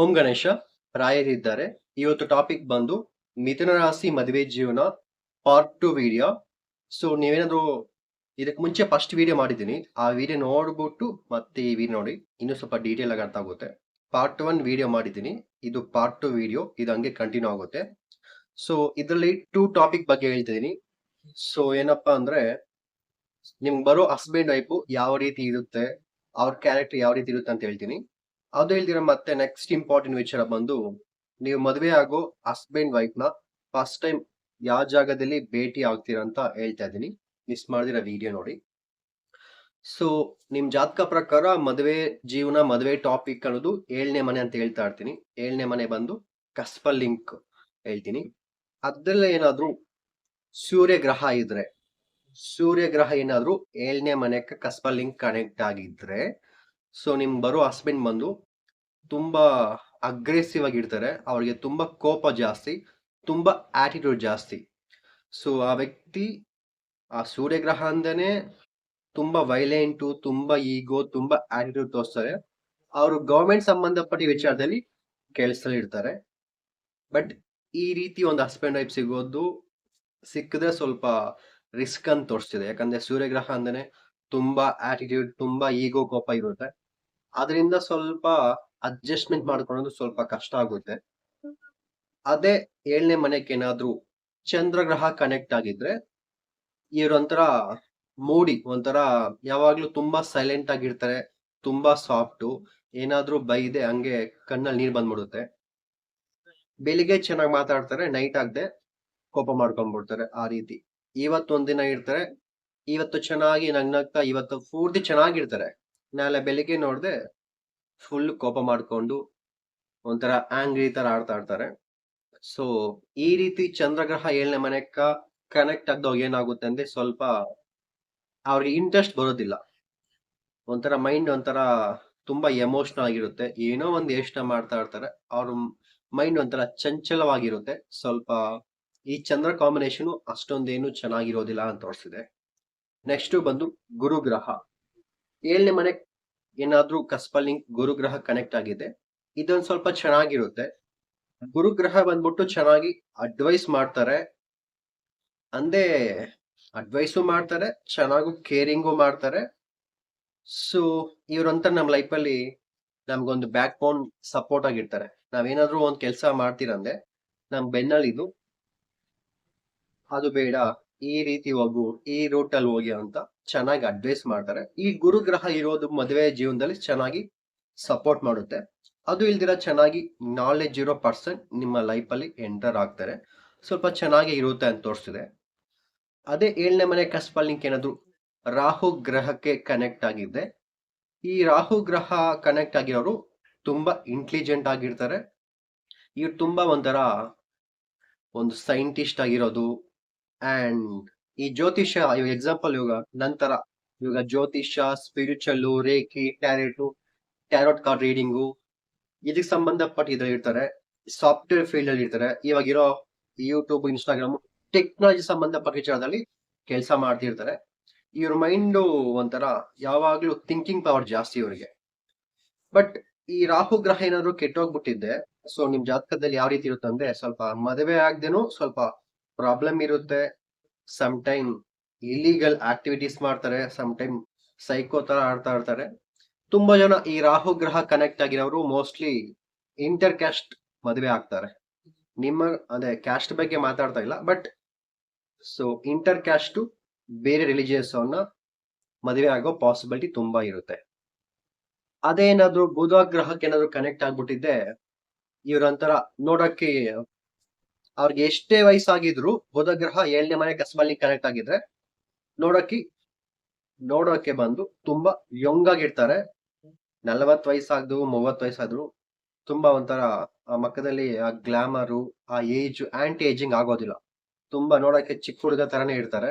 ಓಂ ಗಣೇಶ ರಾಯರಿದ್ದಾರೆ ಇವತ್ತು ಟಾಪಿಕ್ ಬಂದು ಮಿಥುನ ರಾಶಿ ಮದುವೆ ಜೀವನ ಪಾರ್ಟ್ ಟು ವಿಡಿಯೋ ಸೊ ನೀವೇನಾದ್ರು ಇದಕ್ಕೆ ಮುಂಚೆ ಫಸ್ಟ್ ವಿಡಿಯೋ ಮಾಡಿದ್ದೀನಿ. ಆ ವಿಡಿಯೋ ನೋಡ್ಬಿಟ್ಟು ಮತ್ತೆ ಈ ವಿಡಿಯೋ ನೋಡಿ. ಇನ್ನೂ ಸ್ವಲ್ಪ ಡೀಟೇಲ್ ಆಗಿ ಅರ್ಥ ಆಗುತ್ತೆ. ಪಾರ್ಟ್ ಒನ್ ವಿಡಿಯೋ ಮಾಡಿದ್ದೀನಿ. ಇದು ಪಾರ್ಟ್ ಟು ವಿಡಿಯೋ ಇದು ಹಂಗೆ ಕಂಟಿನ್ಯೂ ಆಗುತ್ತೆ. ಸೊ ಇದರಲ್ಲಿ ಟೂ ಟಾಪಿಕ್ ಬಗ್ಗೆ ಹೇಳ್ತಿದ್ದೀನಿ. ಸೊ ಏನಪ್ಪಾ ಅಂದ್ರೆ ನಿಮ್ಗೆ ಬರೋ ಹಸ್ಬೆಂಡ್ ವೈಫು ಯಾವ ರೀತಿ ಇರುತ್ತೆ? ಅವ್ರ ಕ್ಯಾರೆಕ್ಟರ್ ಯಾವ ರೀತಿ ಇರುತ್ತೆ ಅಂತ ಹೇಳ್ತೀನಿ. ಅದು ಹೇಳ್ದಿರ ಮತ್ತೆ ನೆಕ್ಸ್ಟ್ ಇಂಪಾರ್ಟೆಂಟ್ ವಿಚಾರ ಬಂದು, ನೀವು ಮದುವೆ ಆಗೋ ಹಸ್ಬೆಂಡ್ ವೈಫ್ನ ಫಸ್ಟ್ ಟೈಮ್ ಯಾವ ಜಾಗದಲ್ಲಿ ಭೇಟಿ ಆಗ್ತೀರಾ ಅಂತ ಹೇಳ್ತಾ ಇದ್ದೀನಿ. ಮಿಸ್ ಮಾಡಿದಿರ ವಿಡಿಯೋ ನೋಡಿ. ಸೊ ನಿಮ್ ಜಾತಕ ಪ್ರಕಾರ ಮದುವೆ ಜೀವನ, ಮದುವೆ ಟಾಪಿಕ್ ಅನ್ನೋದು ಏಳನೇ ಮನೆ ಅಂತ ಹೇಳ್ತಾ ಇರ್ತೀನಿ. ಏಳನೇ ಮನೆ ಬಂದು ಕಸ್ಪ ಲಿಂಕ್ ಹೇಳ್ತೀನಿ. ಅದ್ರಲ್ಲೇ ಏನಾದ್ರೂ ಸೂರ್ಯ ಗ್ರಹ ಇದ್ರೆ ಸೂರ್ಯ ಗ್ರಹ ಏನಾದ್ರೂ ಏಳನೇ ಮನೆಗೆ ಕಸ್ಪ ಲಿಂಕ್ ಕನೆಕ್ಟ್ ಆಗಿದ್ರೆ ಸೊ ನಿಮ್ ಬರೋ ಹಸ್ಬೆಂಡ್ ಬಂದು ತುಂಬಾ ಅಗ್ರೆಸಿವ್ ಆಗಿರ್ತಾರೆ. ಅವ್ರಿಗೆ ತುಂಬಾ ಕೋಪ ಜಾಸ್ತಿ, ತುಂಬಾ ಆಟಿಟ್ಯೂಡ್ ಜಾಸ್ತಿ. ಸೊ, ಆ ವ್ಯಕ್ತಿ ಆ ಸೂರ್ಯಗ್ರಹ ಅಂದೇನೆ ತುಂಬಾ ವೈಲೆಂಟು ತುಂಬಾ ಈಗೋ ತುಂಬಾ ಆಟಿಟ್ಯೂಡ್ ತೋರಿಸ್ತಾರೆ. ಅವರು ಗೌರ್ಮೆಂಟ್ ಸಂಬಂಧಪಟ್ಟ ವಿಚಾರದಲ್ಲಿ ಕೆಲಸದಲ್ಲಿ ಇರ್ತಾರೆ ಬಟ್ ಈ ರೀತಿ ಒಂದು ಹಸ್ಬೆಂಡ್ ವೈಫ್ ಸಿಗೋದು ಸಿಕ್ಕಿದ್ರೆ ಸ್ವಲ್ಪ ರಿಸ್ಕ್ ಅಂತ ತೋರಿಸ್ತಿದೆ. ಯಾಕಂದ್ರೆ ಸೂರ್ಯಗ್ರಹ ಅಂದೇನೆ ತುಂಬಾ ಆಟಿಟ್ಯೂಡ್ ತುಂಬಾ ಈಗೋ ಕೋಪ ಇರುತ್ತೆ. ಅದರಿಂದ ಸ್ವಲ್ಪ ಅಡ್ಜಸ್ಟ್ಮೆಂಟ್ ಮಾಡ್ಕೊಳೋದು ಸ್ವಲ್ಪ ಕಷ್ಟ ಆಗುತ್ತೆ. ಅದೇ ಏಳನೇ ಮನೆಗೆ ಏನಾದ್ರೂ ಚಂದ್ರಗ್ರಹ ಕನೆಕ್ಟ್ ಆಗಿದ್ರೆ ಇವ್ರೊಂಥರ ಮೂಡಿ, ಒಂಥರ ಯಾವಾಗ್ಲೂ ತುಂಬಾ ಸೈಲೆಂಟ್ ಆಗಿರ್ತಾರೆ, ತುಂಬಾ ಸಾಫ್ಟು ಏನಾದ್ರೂ ಬೈದೆ ಹಂಗೆ ಕಣ್ಣಲ್ಲಿ ನೀರ್ ಬಂದ್ಬಿಡುತ್ತೆ. ಬೆಳಿಗ್ಗೆ ಚೆನ್ನಾಗಿ ಮಾತಾಡ್ತಾರೆ ನೈಟ್ ಆಗದೆ ಕೋಪ ಮಾಡ್ಕೊಂಡ್ಬಿಡ್ತಾರೆ ಆ ರೀತಿ. ಇವತ್ತು ಒಂದಿನ ಇರ್ತಾರೆ, ಇವತ್ತು ಚೆನ್ನಾಗಿ ನಗ್ನಗ್ತಾ, ಇವತ್ತು ಪೂರ್ತಿ ಚೆನ್ನಾಗಿರ್ತಾರೆ. ನಾಳೆ ಬೆಳಿಗ್ಗೆ ನೋಡಿದೆ ಫುಲ್ ಕೋಪ ಮಾಡ್ಕೊಂಡು ಒಂಥರ ಆಂಗ್ರಿ ತರ ಆಡ್ತಾ ಇರ್ತಾರೆ. ಸೊ ಈ ರೀತಿ ಚಂದ್ರಗ್ರಹ ಏಳನೇ ಮನೆಕ್ಕ ಕನೆಕ್ಟ್ ಆಗ್ದಾಗ ಏನಾಗುತ್ತೆ ಅಂದ್ರೆ ಸ್ವಲ್ಪ ಅವ್ರಿಗೆ ಇಂಟ್ರೆಸ್ಟ್ ಬರೋದಿಲ್ಲ. ಒಂಥರ ಮೈಂಡ್ ಒಂಥರ ತುಂಬಾ ಎಮೋಷನಲ್ ಆಗಿರುತ್ತೆ. ಏನೋ ಒಂದು ಯೋಚನೆ ಮಾಡ್ತಾ ಇರ್ತಾರೆ. ಅವ್ರ ಮೈಂಡ್ ಒಂಥರ ಚಂಚಲವಾಗಿರುತ್ತೆ. ಸ್ವಲ್ಪ ಈ ಚಂದ್ರ ಕಾಂಬಿನೇಷನ್ ಅಷ್ಟೊಂದೇನು ಚೆನ್ನಾಗಿರೋದಿಲ್ಲ ಅಂತ ತೋರಿಸಿದೆ. ನೆಕ್ಸ್ಟ್ ಬಂದು ಗುರುಗ್ರಹ. ಏಳನೇ ಮನೆ ಏನಾದ್ರೂ ಕಸ್ಪಲಿಂಗ್ ಗುರುಗ್ರಹ ಕನೆಕ್ಟ್ ಆಗಿದೆ. ಇದೊಂದು ಸ್ವಲ್ಪ ಚೆನ್ನಾಗಿರುತ್ತೆ. ಗುರುಗ್ರಹ ಬಂದ್ಬಿಟ್ಟು ಚೆನ್ನಾಗಿ ಅಡ್ವೈಸ್ ಮಾಡ್ತಾರೆ. ಅಂದೇ ಅಡ್ವೈಸು ಮಾಡ್ತಾರೆ, ಚೆನ್ನಾಗೂ ಕೇರಿಂಗು ಮಾಡ್ತಾರೆ. ಸೊ ಇವ್ರಂತ ನಮ್ಮ ಲೈಫಲ್ಲಿ ನಮ್ಗೊಂದು ಬ್ಯಾಕ್ ಬೋನ್ ಸಪೋರ್ಟ್ ಆಗಿರ್ತಾರೆ. ನಾವೇನಾದ್ರೂ ಒಂದು ಕೆಲಸ ಮಾಡ್ತೀರಂದ್ರೆ ನಮ್ ಬೆನ್ನಲ್ಲಿ ಇದು. ಅದು ಬೇಡ, ಈ ರೀತಿ ಹೋಗು, ಈ ರೂಟಲ್ಲಿ ಅಲ್ಲಿ ಹೋಗಿ ಅಂತ. ಚೆನ್ನಾಗಿ ಅಡ್ವೈಸ್ ಮಾಡ್ತಾರೆ. ಈ ಗುರುಗ್ರಹ ಇರೋದು ಮದುವೆ ಜೀವನದಲ್ಲಿ ಚೆನ್ನಾಗಿ ಸಪೋರ್ಟ್ ಮಾಡುತ್ತೆ. ಅದು ಇಲ್ದಿರ ಚೆನ್ನಾಗಿ ನಾಲೆಜ್ ಇರೋ ಪರ್ಸನ್ ನಿಮ್ಮ ಲೈಫ್ ಅಲ್ಲಿ ಎಂಟರ್ ಆಗ್ತಾರೆ. ಸ್ವಲ್ಪ ಚೆನ್ನಾಗಿ ಇರುತ್ತೆ ಅಂತ ತೋರಿಸ್ತಿದೆ. ಅದೇ ಏಳನೇ ಮನೆ ಕಸ್ಪಲ್ ನಿಂಗೆ ಏನಾದ್ರು ರಾಹು ಗ್ರಹಕ್ಕೆ ಕನೆಕ್ಟ್ ಆಗಿದೆ ಈ ರಾಹು ಗ್ರಹ ಕನೆಕ್ಟ್ ಆಗಿರೋರು ತುಂಬಾ ಇಂಟೆಲಿಜೆಂಟ್ ಆಗಿರ್ತಾರೆ. ಇವ್ರು ತುಂಬಾ ಒಂಥರ ಒಂದು ಸೈಂಟಿಸ್ಟ್ ಆಗಿರೋದು ಅಂಡ್ ಈ ಜ್ಯೋತಿಷ್ಯ, ಇವಾಗ ಎಕ್ಸಾಂಪಲ್ ಇವಾಗ ನಂತರ ಇವಾಗ ಜ್ಯೋತಿಷ್ಯ spiritual reiki tarot tarot card reading ಇದಕ್ಕೆ ಸಂಬಂಧಪಟ್ಟ ಇದ್ರಲ್ಲಿ ಇರ್ತಾರೆ. ಸಾಫ್ಟ್ವೇರ್ ಫೀಲ್ಡ್ ಅಲ್ಲಿ ಇರ್ತಾರೆ. ಇವಾಗ ಇರೋ ಯೂಟ್ಯೂಬ್ ಇನ್ಸ್ಟಾಗ್ರಾಮ್ ಟೆಕ್ನಾಲಜಿ ಸಂಬಂಧಪಟ್ಟ ವಿಚಾರದಲ್ಲಿ ಕೆಲಸ ಮಾಡ್ತಿರ್ತಾರೆ. ಇವ್ರ ಮೈಂಡು ಒಂಥರ ಯಾವಾಗ್ಲೂ ಥಿಂಕಿಂಗ್ ಪವರ್ ಜಾಸ್ತಿ ಇವರಿಗೆ. ಬಟ್ ಈ ರಾಹು ಗ್ರಹ ಏನಾದ್ರು ಕೆಟ್ಟೋಗ್ಬಿಟ್ಟಿದ್ದೆ ಸೊ ನಿಮ್ ಜಾತಕದಲ್ಲಿ ಯಾವ ರೀತಿ ಇರುತ್ತೆ ಅಂದ್ರೆ ಸ್ವಲ್ಪ ಮದುವೆ ಆಗ್ದೇನು ಸ್ವಲ್ಪ ಪ್ರಾಬ್ಲಮ್ ಇರುತ್ತೆ. ಸಮ್ ಟೈಮ್ ಇಲಿಗಲ್ ಆಕ್ಟಿವಿಟೀಸ್ ಮಾಡ್ತಾರೆ ಸಮ್ ಟೈಮ್ ಸೈಕೋ ತರ ಆಡ್ತಾ ಇರ್ತಾರೆ. ತುಂಬಾ ಜನ ಈ ರಾಹು ಗ್ರಹ ಕನೆಕ್ಟ್ ಆಗಿರೋರು ಮೋಸ್ಟ್ಲಿ ಇಂಟರ್ ಕ್ಯಾಸ್ಟ್ ಮದುವೆ ಆಗ್ತಾರೆ. ನಿಮ್ಮ, ಅದೇ ಕ್ಯಾಸ್ಟ್ ಬಗ್ಗೆ ಮಾತಾಡ್ತಾ ಇಲ್ಲ ಬಟ್ ಸೊ ಇಂಟರ್ ಕ್ಯಾಸ್ಟ್ ಬೇರೆ ರಿಲಿಜಿಯಸ್ ಅವನ್ನ ಮದುವೆ ಆಗೋ ಪಾಸಿಬಿಲಿಟಿ ತುಂಬಾ ಇರುತ್ತೆ. ಅದೇನಾದ್ರೂ ಬುಧ ಗ್ರಹಕ್ಕೆ ಏನಾದ್ರು ಕನೆಕ್ಟ್ ಆಗ್ಬಿಟ್ಟಿದ್ದೆ ಒಂಥರ ನೋಡಕ್ಕೆ ಅವ್ರಿಗೆ ಎಷ್ಟೇ ವಯಸ್ಸಾಗಿದ್ರು ಬುಧ ಗ್ರಹ ಏಳನೇ ಮನೆ ಕಸಬಲ್ಲಿ ಕನೆಕ್ಟ್ ಆಗಿದ್ರೆ ನೋಡೋಕೆ ನೋಡೋಕೆ ಬಂದು ತುಂಬಾ ಯಂಗ್ ಆಗಿರ್ತಾರೆ. ನಲವತ್ ವಯಸ್ಸಾದ್ರು ಮೂವತ್ ವಯಸ್ಸಾದ್ರು ತುಂಬಾ ಒಂಥರ ಆ ಮಕ್ಕದಲ್ಲಿ ಆ ಗ್ಲಾಮರು ಆ ಏಜ್ ಆಂಟಿ ಏಜಿಂಗ್ ಆಗೋದಿಲ್ಲ. ತುಂಬಾ ನೋಡಕ್ಕೆ ಚಿಕ್ಕ ಹುಡುಗ ತರನೇ ಇರ್ತಾರೆ.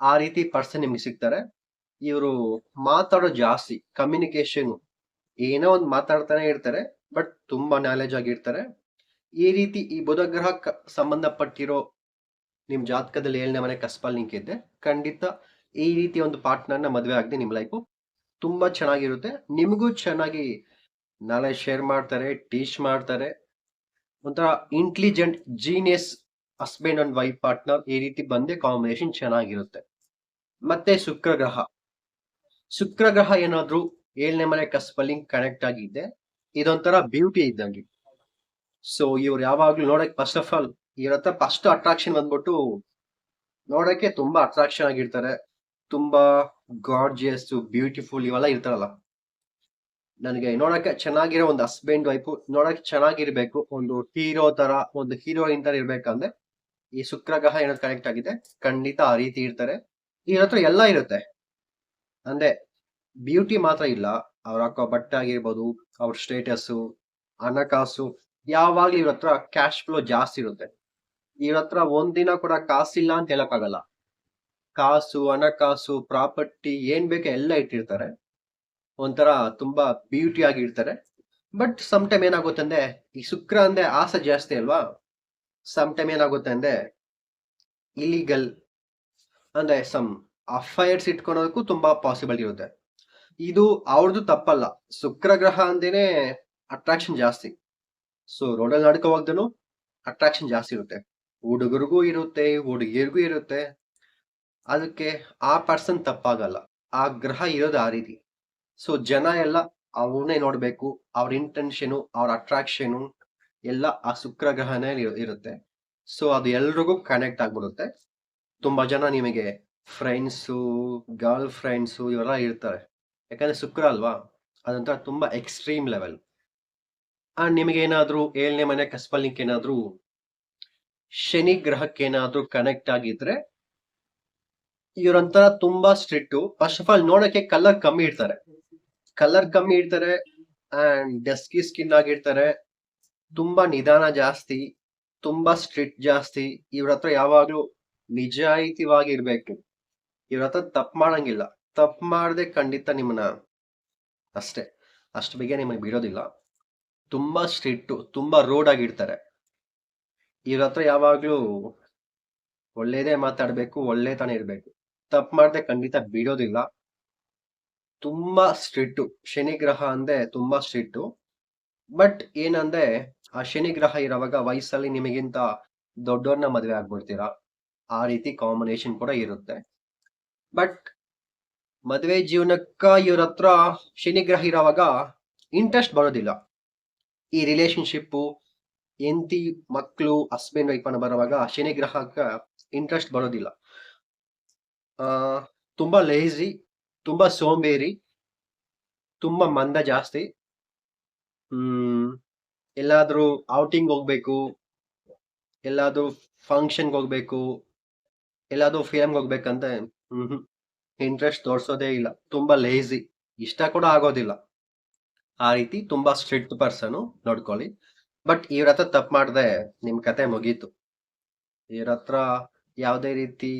ಆ ರೀತಿ ಪರ್ಸನ್ ನಿಮ್ಗೆ ಸಿಗ್ತಾರೆ. ಇವರು ಮಾತಾಡೋ ಜಾಸ್ತಿ ಕಮ್ಯುನಿಕೇಶನ್ ಏನೋ ಒಂದು ಮಾತಾಡ್ತಾನೆ ಇರ್ತಾರೆ ಬಟ್ ತುಂಬಾ ನಾಲೆಜ್ ಆಗಿರ್ತಾರೆ. ಈ ರೀತಿ ಈ ಬುಧ ಗ್ರಹ ಸಂಬಂಧಪಟ್ಟಿರೋ ನಿಮ್ ಜಾತಕದಲ್ಲಿ ಏಳನೇ ಮನೆ ಕಸ್ಪಲ್ ಲಿಂಕ್ ಇದ್ದೆ ಖಂಡಿತ ಈ ರೀತಿ ಒಂದು ಪಾರ್ಟ್ನರ್ನ ಮದುವೆ ಆಗದೆ ನಿಮ್ ಲೈಫು ತುಂಬಾ ಚೆನ್ನಾಗಿರುತ್ತೆ. ನಿಮಗೂ ಚೆನ್ನಾಗಿ ನಾಳೆ ಶೇರ್ ಮಾಡ್ತಾರೆ ಟೀಚ್ ಮಾಡ್ತಾರೆ. ಒಂಥರ intelligent genius husband and wife partner ಈ ರೀತಿ ಬಂದೆ ಕಾಂಬಿನೇಷನ್ ಚೆನ್ನಾಗಿರುತ್ತೆ. ಮತ್ತೆ ಶುಕ್ರ ಗ್ರಹ ಶುಕ್ರ ಗ್ರಹ ಏನಾದ್ರೂ ಏಳನೇ ಮನೆ ಕಸ್ಪಲ್ಲಿ ಕನೆಕ್ಟ್ ಆಗಿದ್ದೆ ಇದೊಂಥರ ಬ್ಯೂಟಿ ಇದ್ದಂಗೆ. ಸೊ ಇವ್ರು ಯಾವಾಗ್ಲೂ ನೋಡಕ್ಕೆ ಫಸ್ಟ್ ಆಫ್ ಆಲ್ ಇವ್ರ ಹತ್ರ ಫಸ್ಟ್ ಅಟ್ರಾಕ್ಷನ್ ಬಂದ್ಬಿಟ್ಟು ನೋಡಕ್ಕೆ ತುಂಬಾ ಅಟ್ರಾಕ್ಷನ್ ಆಗಿರ್ತಾರೆ. ತುಂಬಾ ಗಾಡ್ಜಿಯಸ್ ಬ್ಯೂಟಿಫುಲ್ ಇವೆಲ್ಲ ಇರ್ತಾರಲ್ಲ. ನನಗೆ ನೋಡಕ್ಕೆ ಚೆನ್ನಾಗಿರೋ ಒಂದು ಹಸ್ಬೆಂಡ್ ವೈಫ್ ನೋಡಕ್ಕೆ ಚೆನ್ನಾಗಿರ್ಬೇಕು. ಒಂದು ಹೀರೋ ತರ, ಒಂದು ಹೀರೋಯಿನ್ ತರ ಇರ್ಬೇಕಂದ್ರೆ ಈ ಶುಕ್ರಗ್ರಹ ಏನೋ ಕನೆಕ್ಟ್ ಆಗಿದೆ. ಖಂಡಿತ ಆ ರೀತಿ ಇರ್ತಾರೆ. ಇವ್ರ ಹತ್ರ ಎಲ್ಲ ಇರುತ್ತೆ. ಅಂದ್ರೆ ಬ್ಯೂಟಿ ಮಾತ್ರ ಇಲ್ಲ. ಅವ್ರ ಹಾಕೋ ಬಟ್ಟೆ ಆಗಿರ್ಬೋದು, ಅವ್ರ ಸ್ಟೇಟಸ್ಸು ಹಣಕಾಸು ಯಾವಾಗ್ಲೂ ಇವ್ರ ಹತ್ರ ಕ್ಯಾಶ್ ಫ್ಲೋ ಜಾಸ್ತಿ ಇರುತ್ತೆ. ಇವ್ರ ಹತ್ರ ಒಂದಿನ ಕೂಡ ಕಾಸಿಲ್ಲ ಅಂತ ಹೇಳಕ್ಕಾಗಲ್ಲ. ಕಾಸು, ಹಣಕಾಸು, ಪ್ರಾಪರ್ಟಿ, ಏನ್ ಬೇಕೋ ಎಲ್ಲ ಇಟ್ಟಿರ್ತಾರೆ. ಒಂಥರ ತುಂಬಾ ಬ್ಯೂಟಿ ಆಗಿರ್ತಾರೆ ಬಟ್ ಸಮ್ ಟೈಮ್ ಏನಾಗುತ್ತೆ ಅಂದ್ರೆ, ಈ ಶುಕ್ರ ಅಂದ್ರೆ ಆಸೆ ಜಾಸ್ತಿ ಅಲ್ವಾ? ಸಮ್ ಟೈಮ್ ಏನಾಗುತ್ತೆ ಅಂದ್ರೆ ಇಲಿಗಲ್ ಅಂದ್ರೆ ಸಮ್ ಅಫೈರ್ಸ್ ಇಟ್ಕೊಳೋದಕ್ಕೂ ತುಂಬಾ ಪಾಸಿಬಲ್ ಇರುತ್ತೆ. ಇದು ಅವ್ರದ್ದು ತಪ್ಪಲ್ಲ. ಶುಕ್ರ ಗ್ರಹ ಅಂದೇನೆ ಅಟ್ರಾಕ್ಷನ್ ಜಾಸ್ತಿ. ಸೊ ರೋಡಲ್ಲಿ ನಡ್ಕೋವಾಗ್ದೂ ಅಟ್ರಾಕ್ಷನ್ ಜಾಸ್ತಿ ಇರುತ್ತೆ. ಹುಡುಗರಿಗೂ ಇರುತ್ತೆ, ಹುಡುಗಿಯರಿಗೂ ಇರುತ್ತೆ. ಅದಕ್ಕೆ ಆ ಪರ್ಸನ್ ತಪ್ಪಾಗಲ್ಲ. ಆ ಗ್ರಹ ಇರೋದು ಆ ರೀತಿ. ಸೊ ಜನ ಎಲ್ಲ ಅವ್ರನ್ನೇ ನೋಡ್ಬೇಕು, ಅವ್ರ ಇಂಟೆನ್ಷನು ಅವ್ರ ಅಟ್ರಾಕ್ಷನು ಎಲ್ಲ ಆ ಶುಕ್ರ ಗ್ರಹನೇ ಇರುತ್ತೆ. ಸೊ ಅದು ಎಲ್ರಿಗೂ ಕನೆಕ್ಟ್ ಆಗ್ಬಿಡುತ್ತೆ. ತುಂಬಾ ಜನ ನಿಮಗೆ ಫ್ರೆಂಡ್ಸು ಗರ್ಲ್ ಫ್ರೆಂಡ್ಸು ಇವೆಲ್ಲ ಇರ್ತಾರೆ. ಯಾಕಂದ್ರೆ ಶುಕ್ರ ಅಲ್ವಾ? ಅದಂತ ತುಂಬಾ ಎಕ್ಸ್ಟ್ರೀಮ್ ಲೆವೆಲ್ ಅಂಡ್ ನಿಮಗೆ ಏನಾದ್ರೂ ಏಳನೇ ಮನೆ ಕಸ್ಪಲ್ಲಿಂಕ್ ಏನಾದ್ರೂ ಶನಿ ಗ್ರಹಕ್ಕೆ ಏನಾದ್ರೂ ಕನೆಕ್ಟ್ ಆಗಿದ್ರೆ ಇವರಂತರ ತುಂಬಾ ಸ್ಟ್ರಿಕ್ಟ್. ಫಸ್ಟ್ ಆಫ್ ಆಲ್ ನೋಡಕ್ಕೆ ಕಲರ್ ಕಮ್ಮಿ ಇಡ್ತಾರೆ. ಕಲರ್ ಕಮ್ಮಿ ಇಡ್ತಾರೆ ಅಂಡ್ ಡಸ್ಕಿ ಸ್ಕಿನ್ ಆಗಿರ್ತಾರೆ. ತುಂಬಾ ನಿಧಾನ ಜಾಸ್ತಿ, ತುಂಬಾ ಸ್ಟ್ರಿಕ್ಟ್ ಜಾಸ್ತಿ. ಇವ್ರ ಹತ್ರ ಯಾವಾಗ್ಲೂ ನಿಜಾಯಿತಿವಾಗಿ ಇರ್ಬೇಕು ಇವ್ರ ಹತ್ರ ತಪ್ಪು ಮಾಡಂಗಿಲ್ಲ. ತಪ್ಪು ಮಾಡದೆ ಖಂಡಿತ ನಿಮ್ಮನ್ನ ಅಷ್ಟೇ. ಅಷ್ಟು ಬೇಗ ನಿಮಗೆ ಬಿಡೋದಿಲ್ಲ. ತುಂಬಾ ಸ್ಟ್ರಿಕ್ಟ್, ತುಂಬಾ ರೋಡ್ ಆಗಿರ್ತಾರೆ ಇವ್ರ ಹತ್ರ ಯಾವಾಗ್ಲೂ ಒಳ್ಳೇದೇ ಮಾತಾಡ್ಬೇಕು ತಾನೇ ಇರ್ಬೇಕು. ತಪ್ಪು ಮಾಡದೆ ಖಂಡಿತ ಬಿಡೋದಿಲ್ಲ. ತುಂಬಾ ಸ್ಟ್ರಿಕ್ಟ್, ಶನಿ ಗ್ರಹ ಅಂದ್ರೆ ತುಂಬಾ ಸ್ಟ್ರಿಕ್ಟ್. ಬಟ್ ಏನಂದ್ರೆ, ಆ ಶನಿ ಗ್ರಹ ಇರೋವಾಗ ವಯಸ್ಸಲ್ಲಿ ನಿಮಗಿಂತ ದೊಡ್ಡವ್ರನ್ನ ಮದುವೆ ಆಗ್ಬಿಡ್ತೀರಾ. ಆ ರೀತಿ ಕಾಂಬಿನೇಷನ್ ಕೂಡ ಇರುತ್ತೆ. ಬಟ್ ಮದುವೆ ಜೀವನಕ್ಕ ಇವ್ರ ಹತ್ರ ಶನಿ ಗ್ರಹ ಇರೋವಾಗ ಇಂಟ್ರೆಸ್ಟ್ ಬರೋದಿಲ್ಲ. ಈ ರಿಲೇಶನ್ಶಿಪ್ಪು ಎಂತಿ ಮಕ್ಕಳು ಹಸ್ಬೆಂಡ್ ವೈಫ್ ಅನ್ನ ಬರುವಾಗ ಶನಿ ಗ್ರಹಕ್ಕ ಇಂಟ್ರೆಸ್ಟ್ ಬರೋದಿಲ್ಲ. ತುಂಬಾ ಲೇಜಿ ತುಂಬಾ ಸೋಂಬೇರಿ, ತುಂಬಾ ಮಂದ ಜಾಸ್ತಿ. ಹ್ಮ್, ಎಲ್ಲಾದ್ರೂ ಔಟಿಂಗ್ ಹೋಗ್ಬೇಕು, ಎಲ್ಲಾದ್ರೂ ಫಂಕ್ಷನ್ಗೆ ಹೋಗ್ಬೇಕು, ಎಲ್ಲಾದ್ರೂ ಫಿಲಮ್ಗೆ ಹೋಗ್ಬೇಕಂತ ಇಂಟ್ರೆಸ್ಟ್ ತೋರಿಸೋದೇ ಇಲ್ಲ. ತುಂಬಾ ಲೇಜಿ ಇಷ್ಟ ಕೂಡ ಆಗೋದಿಲ್ಲ. ಆ ರೀತಿ ತುಂಬಾ ಸ್ಟ್ರಿಕ್ಟ್ ಪರ್ಸನ್ ನೋಡ್ಕೊಳ್ಳಿ. ಬಟ್ ಇವ್ರ ಹತ್ರ ತಪ್ಪು ಮಾಡದೆ ನಿಮ್ ಕತೆ ಮುಗೀತು. ಇವ್ರ ಹತ್ರ ಯಾವುದೇ ರೀತಿ,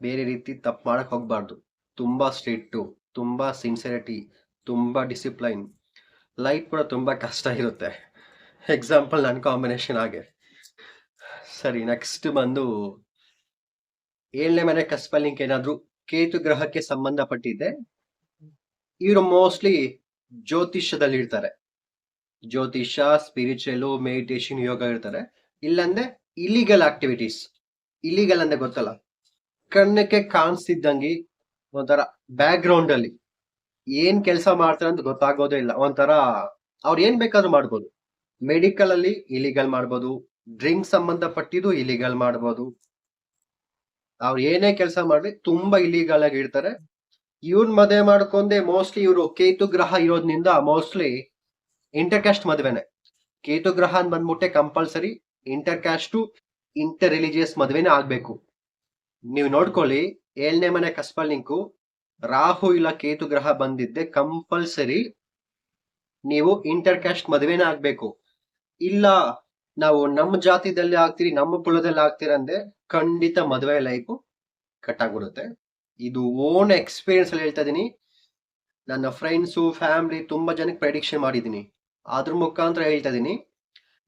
ಬೇರೆ ರೀತಿ ತಪ್ಪು ಮಾಡಕ್ ಹೋಗ್ಬಾರ್ದು. ತುಂಬಾ ಸ್ಟ್ರಿಕ್ಟು ತುಂಬಾ ಸಿನ್ಸಿಯರಿಟಿ ತುಂಬಾ ಡಿಸಿಪ್ಲೈನ್ ಲೈಫ್ ಕೂಡ ತುಂಬಾ ಕಷ್ಟ ಇರುತ್ತೆ. ಎಕ್ಸಾಂಪಲ್ ನನ್ನ ಕಾಂಬಿನೇಷನ್ ಹಾಗೆ. ಸರಿ ನೆಕ್ಸ್ಟ್ ಬಂದು ಏಳನೇ ಮನೆ ಕಸ್ಪಲ್ಲಿಂಗ್ ಏನಾದ್ರು ಕೇತು ಗ್ರಹಕ್ಕೆ ಸಂಬಂಧಪಟ್ಟಿದ್ದೆ. ಇವರು ಮೋಸ್ಟ್ಲಿ ಜ್ಯೋತಿಷ್ಯದಲ್ಲಿ ಇರ್ತಾರೆ ಜ್ಯೋತಿಷ ಸ್ಪಿರಿಚುವಲ್ ಮೆಡಿಟೇಷನ್ ಯೋಗ ಇರ್ತಾರೆ. ಇಲ್ಲಂದ್ರೆ ಇಲಿಗಲ್ ಆಕ್ಟಿವಿಟೀಸ್ ಇಲಿಗಲ್ ಅಂದ್ರೆ ಗೊತ್ತಲ್ಲ? ಕಣ್ಣಕ್ಕೆ ಕಾಣಿಸ್ತಿದ್ದಂಗೆ ಒಂಥರ ಬ್ಯಾಕ್ ಗ್ರೌಂಡ್ ಅಲ್ಲಿ ಏನ್ ಕೆಲಸ ಮಾಡ್ತಾರೆ ಅಂತ ಗೊತ್ತಾಗೋದೇ ಇಲ್ಲ. ಒಂಥರ ಅವ್ರು ಏನ್ ಬೇಕಾದ್ರೂ ಮಾಡ್ಬೋದು. ಮೆಡಿಕಲ್ ಅಲ್ಲಿ ಇಲಿಗಲ್ ಮಾಡ್ಬೋದು. ಡ್ರಿಂಕ್ ಸಂಬಂಧಪಟ್ಟಿದ್ದು ಇಲಿಗಲ್ ಮಾಡ್ಬೋದು. ಅವ್ರು ಏನೇ ಕೆಲಸ ಮಾಡ್ಲಿ ತುಂಬಾ ಇಲಿಗಲ್ ಆಗಿ ಇರ್ತಾರೆ. ಇವ್ನ್ ಮದುವೆ ಮಾಡ್ಕೊಂಡೆ ಮೋಸ್ಟ್ಲಿ ಇವರು ಕೇತು ಗ್ರಹ ಇರೋದ್ರಿಂದ ಮೋಸ್ಟ್ಲಿ ಇಂಟರ್ ಕ್ಯಾಸ್ಟ್ ಮದುವೆನೆ. ಕೇತು ಗ್ರಹ ಅಂತ ಬಂದ್ಬಿಟ್ಟೆ compulsory inter caste inter religious ಮದ್ವೆನೇ ಆಗ್ಬೇಕು. ನೀವು ನೋಡ್ಕೊಳ್ಳಿ, ಏಳನೇ ಮನೆ ಕಸ್ಪಲ್ ನಿಂಕು ರಾಹು ಇಲ್ಲ ಕೇತು ಗ್ರಹ ಬಂದಿದ್ದೆ ಕಂಪಲ್ಸರಿ ನೀವು ಇಂಟರ್ ಕ್ಯಾಸ್ಟ್ ಮದುವೆನೇ ಆಗ್ಬೇಕು. ಇಲ್ಲ, ನಾವು ನಮ್ಮ ಜಾತಿದಲ್ಲಿ ಆಗ್ತೀರಿ, ನಮ್ಮ ಕುಲದಲ್ಲಿ ಆಗ್ತೀರ ಅಂದ್ರೆ ಖಂಡಿತ ಮದುವೆ ಲೈಫು ಕಟ್ ಆಗ್ಬಿಡುತ್ತೆ ಇದು ಓನ್ ಎಕ್ಸ್ಪೀರಿಯನ್ಸ್ ಅಲ್ಲಿ ಹೇಳ್ತಾ ಇದೀನಿ. ನನ್ನ ಫ್ರೆಂಡ್ಸು ಫ್ಯಾಮಿಲಿ ತುಂಬಾ ಜನಕ್ಕೆ ಪ್ರೆಡಿಕ್ಷನ್ ಮಾಡಿದೀನಿ ಅದ್ರ ಮುಖಾಂತರ ಹೇಳ್ತಾ ಇದ್ದೀನಿ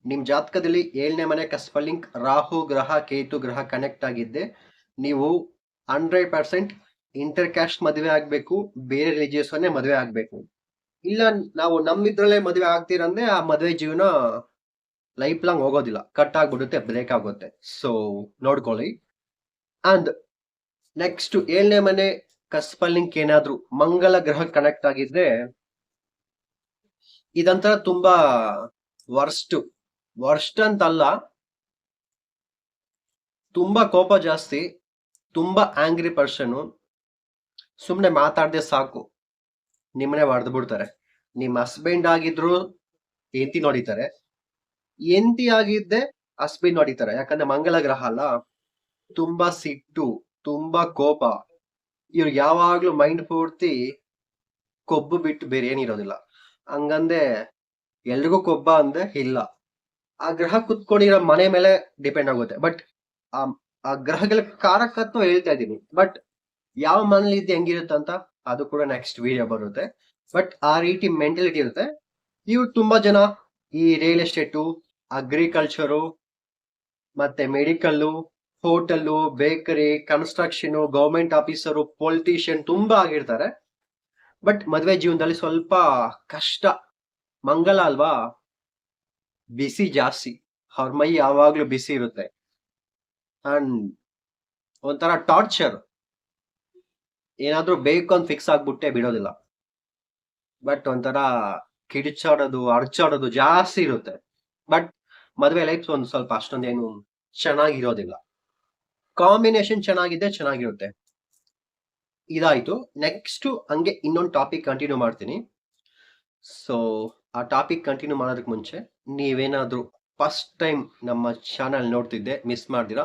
ನಿಮ್ ಜಾತಕದಲ್ಲಿ ಏಳನೇ ಮನೆ ಕಸ್ಪಲಿಂಕ್ ರಾಹು, ಗ್ರಹ, ಕೇತು ಗ್ರಹ ಕನೆಕ್ಟ್ ಆಗಿದ್ದೆ. ನೀವು ಹಂಡ್ರೆಡ್ ಪರ್ಸೆಂಟ್ ಇಂಟರ್ ಕ್ಯಾಸ್ಟ್ ಮದುವೆ ಆಗ್ಬೇಕು, ಬೇರೆ ರಿಲಿಜಿಯಸ್ ಅನ್ನೇ ಮದುವೆ ಆಗ್ಬೇಕು. ಇಲ್ಲ, ನಾವು ನಮ್ಮಿದ್ರಲ್ಲೇ ಮದುವೆ ಆಗ್ತೀರಂದ್ರೆ ಆ ಮದುವೆ ಜೀವನ ಲೈಫ್ ಲಾಂಗ್ ಹೋಗೋದಿಲ್ಲ. ಕಟ್ ಆಗ್ಬಿಡುತ್ತೆ ಬ್ರೇಕ್ ಆಗುತ್ತೆ. ಸೊ ನೋಡ್ಕೊಳ್ಳಿ. ಅಂಡ್ ನೆಕ್ಸ್ಟ್ ಏಳನೇ ಮನೆ ಕಸ್ಪಲ್ಲಿಂಗ್ ಏನಾದ್ರು ಮಂಗಳ ಗ್ರಹ ಕನೆಕ್ಟ್ ಆಗಿದ್ರೆ ಇದಂತರ ತುಂಬಾ ವರ್ಸ್ಟ್ ವರ್ಸ್ಟ್ ಅಂತಲ್ಲ. ತುಂಬಾ ಕೋಪ ಜಾಸ್ತಿ, ತುಂಬಾ ಆಂಗ್ರಿ ಪರ್ಸನ್ ಸುಮ್ನೆ ಮಾತಾಡದೆ ಸಾಕು. ನಿಮ್ಮನೆ ಹೊಡೆದು ಬಿಡ್ತಾರೆ. ನಿಮ್ ಹಸ್ಬೆಂಡ್ ಆಗಿದ್ರು ಎಂತಿ ನೋಡಿತಾರೆ. ಎಂತಿ ಆಗಿದ್ದೆ ಹಸ್ಬೆಂಡ್ ನೋಡಿತಾರೆ. ಯಾಕಂದ್ರೆ ಮಂಗಳ ಗ್ರಹ ಅಲ್ಲ. ತುಂಬಾ ಸಿಟ್ಟು ತುಂಬಾ ಕೋಪ. ಇವ್ರಿಗೆ ಯಾವಾಗ್ಲೂ ಮೈಂಡ್ ಪೂರ್ತಿ ಕೊಬ್ಬು ಬಿಟ್ಟು ಬೇರೆ ಏನಿರೋದಿಲ್ಲ ಹಂಗಂದೆ ಎಲ್ರಿಗೂ ಕೊಬ್ಬ ಅಂದೆ ಇಲ್ಲ. ಆ ಗ್ರಹ ಕುತ್ಕೊಂಡಿರೋ ಮನೆ ಮೇಲೆ ಡಿಪೆಂಡ್ ಆಗುತ್ತೆ. ಬಟ್ ಆ ಆ ಗ್ರಹಗಳ ಕಾರಕತ್ವ ಹೇಳ್ತಾ ಇದ್ದೀನಿ. ಬಟ್ ಯಾವ ಮನೇಲಿ ಇದ್ದು ಹೆಂಗಿರುತ್ತೆ ಅಂತ ಅದು ಕೂಡ ನೆಕ್ಸ್ಟ್ ವಿಡಿಯೋ ಬರುತ್ತೆ. ಬಟ್ ಆ ರೀತಿ ಮೆಂಟಾಲಿಟಿ ಇರುತ್ತೆ. ಇವ್ರು ತುಂಬಾ ಜನ ಈ ರಿಯಲ್ ಎಸ್ಟೇಟು ಅಗ್ರಿಕಲ್ಚರು ಮತ್ತೆ medical hotel, bakery construction government officer, politician ತುಂಬಾ ಆಗಿರ್ತಾರೆ. ಬಟ್ ಮದುವೆ ಜೀವನದಲ್ಲಿ ಸ್ವಲ್ಪ ಕಷ್ಟ. ಮಂಗಲ ಅಲ್ವಾ? ಬಿಸಿ ಜಾಸ್ತಿ. ಅವ್ರ ಮೈ ಯಾವಾಗ್ಲೂ ಬಿಸಿ ಇರುತ್ತೆ. ಅಂಡ್ ಒಂಥರ ಟಾರ್ಚರ್ ಏನಾದ್ರೂ ಬೇಕು ಅಂತ ಫಿಕ್ಸ್ ಆಗ್ಬಿಟ್ಟೆ ಬಿಡೋದಿಲ್ಲ. ಬಟ್ ಒಂಥರ ಕಿಡಿಚಾಡೋದು, ಅರ್ಚಾಡೋದು ಜಾಸ್ತಿ ಇರುತ್ತೆ. ಬಟ್ ಮದುವೆ ಲೈಫ್ ಒಂದು ಸ್ವಲ್ಪ ಅಷ್ಟೊಂದೇನು ಚೆನ್ನಾಗಿರೋದಿಲ್ಲ. ಕಾಂಬಿನೇಷನ್ ಚೆನ್ನಾಗಿದೆ, ಚೆನ್ನಾಗಿರುತ್ತೆ. ಇದಾಯ್ತು. ನೆಕ್ಸ್ಟ್ ಹಂಗೆ ಇನ್ನೊಂದು ಟಾಪಿಕ್ ಕಂಟಿನ್ಯೂ ಮಾಡ್ತೀನಿ. ಸೊ ಆ ಟಾಪಿಕ್ ಕಂಟಿನ್ಯೂ ಮಾಡೋದಕ್ಕೆ ಮುಂಚೆ ನೀವೇನಾದ್ರೂ ಫಸ್ಟ್ ಟೈಮ್ ನಮ್ಮ ಚಾನಲ್ ನೋಡ್ತಿದ್ದೆ ಮಿಸ್ ಮಾಡ್ದಿರಾ,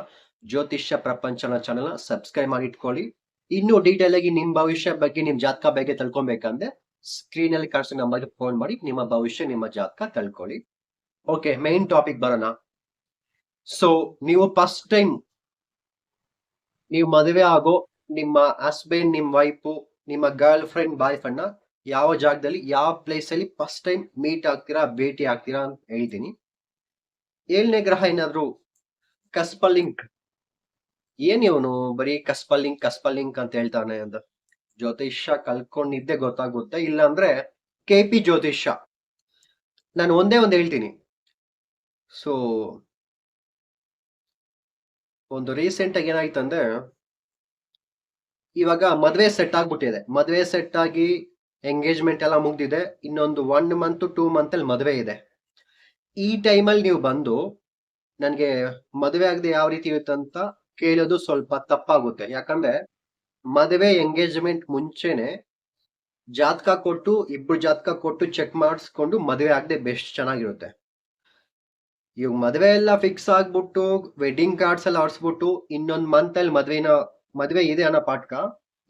ಜ್ಯೋತಿಷ್ಯ ಪ್ರಪಂಚನ ಚಾನಲ್ ಸಬ್ಸ್ಕ್ರೈಬ್ ಮಾಡಿ ಇಟ್ಕೊಳ್ಳಿ. ಇನ್ನೂ ಡೀಟೇಲ್ ಆಗಿ ನಿಮ್ಮ ಭವಿಷ್ಯ ಬಗ್ಗೆ ನಿಮ್ಮ ಜಾತಕ ಬಗ್ಗೆ ತಿಳ್ಕೊಬೇಕಂದ್ರೆ ಸ್ಕ್ರೀನ್ ಅಲ್ಲಿ ಕಾಣಿಸೋ ನಂಬರ್ಗೆ ಫೋನ್ ಮಾಡಿ, ನಿಮ್ಮ ಭವಿಷ್ಯ, ನಿಮ್ಮ ಜಾತಕ ತಿಳ್ಕೊಳ್ಳಿ. ಓಕೆ ಮೈನ್ ಟಾಪಿಕ್ ಬರೋಣ. ಸೊ ನೀವು ಫಸ್ಟ್ ಟೈಮ್ ನೀವು ಮದುವೆ ಆಗೋ ನಿಮ್ಮ ಹಸ್ಬೆಂಡ್ ನಿಮ್ಮ ವೈಫು ನಿಮ್ಮ ಗರ್ಲ್ ಫ್ರೆಂಡ್ ಬಾಯ್ ಫ್ರೆಂಡ್ ಯಾವ ಜಾಗದಲ್ಲಿ, ಯಾವ ಪ್ಲೇಸ್ ಅಲ್ಲಿ ಫಸ್ಟ್ ಟೈಮ್ ಮೀಟ್ ಆಗ್ತೀರಾ, ಭೇಟಿ ಆಗ್ತೀರಾ ಅಂತ ಹೇಳ್ತೀನಿ. ಏಳನೇ ಗ್ರಹ ಏನಾದ್ರು ಕಸ್ಪಲಿಂಕ್ ಏನ್ ಇವನು ಬರೀ ಕಸ್ಪಲಿಂಕ್ ಕಸ್ಪಲಿಂಕ್ ಅಂತ ಹೇಳ್ತಾನೆ ಅಂತ. ಜ್ಯೋತಿಷ್ಯ ಕಲ್ಕೊಂಡಿದ್ದೆ ಗೊತ್ತಾಗುತ್ತೆ ಇಲ್ಲ ಅಂದ್ರೆ ಕೆ ಪಿ ಜ್ಯೋತಿಷ್ಯ. ನಾನು ಒಂದೇ ಒಂದು ಹೇಳ್ತೀನಿ. ಸೊ ಒಂದು ರೀಸೆಂಟ್ ಆಗಿ ಏನಾಯ್ತಂದ್ರೆ ಇವಾಗ ಮದುವೆ ಸೆಟ್ ಆಗ್ಬಿಟ್ಟಿದೆ. ಮದುವೆ ಸೆಟ್ ಆಗಿ ಎಂಗೇಜ್ಮೆಂಟ್ ಎಲ್ಲ ಮುಗ್ದಿದೆ. ಇನ್ನೊಂದು ಒನ್ ಮಂತ್ ಟೂ ಮಂತ್ ಅಲ್ಲಿ ಮದುವೆ ಇದೆ. ಈ ಟೈಮಲ್ಲಿ ನೀವು ಬಂದು ನನ್ಗೆ ಮದುವೆ ಆಗದೆ ಯಾವ ರೀತಿ ಇರುತ್ತೆ ಕೇಳೋದು ಸ್ವಲ್ಪ ತಪ್ಪಾಗುತ್ತೆ. ಯಾಕಂದ್ರೆ ಮದುವೆ ಎಂಗೇಜ್ಮೆಂಟ್ ಮುಂಚೆನೆ ಜಾತಕ ಕೊಟ್ಟು, ಇಬ್ರು ಜಾತಕ ಕೊಟ್ಟು ಚೆಕ್ ಮಾಡಿಸ್ಕೊಂಡು ಮದುವೆ ಆಗದೆ ಬೆಸ್ಟ್ ಚೆನ್ನಾಗಿರುತ್ತೆ. ಇವಾಗ ಮದುವೆ ಎಲ್ಲ ಫಿಕ್ಸ್ ಆಗ್ಬಿಟ್ಟು ವೆಡ್ಡಿಂಗ್ ಕಾರ್ಡ್ಸ್ ಎಲ್ಲ ಆಡ್ಸ್ಬಿಟ್ಟು ಇನ್ನೊಂದ್ ಮಂತ್ ಅಲ್ಲಿ ಮದ್ವೆನ, ಮದ್ವೆ ಇದೆ ಅನ್ನೋ ಪಾಠಕ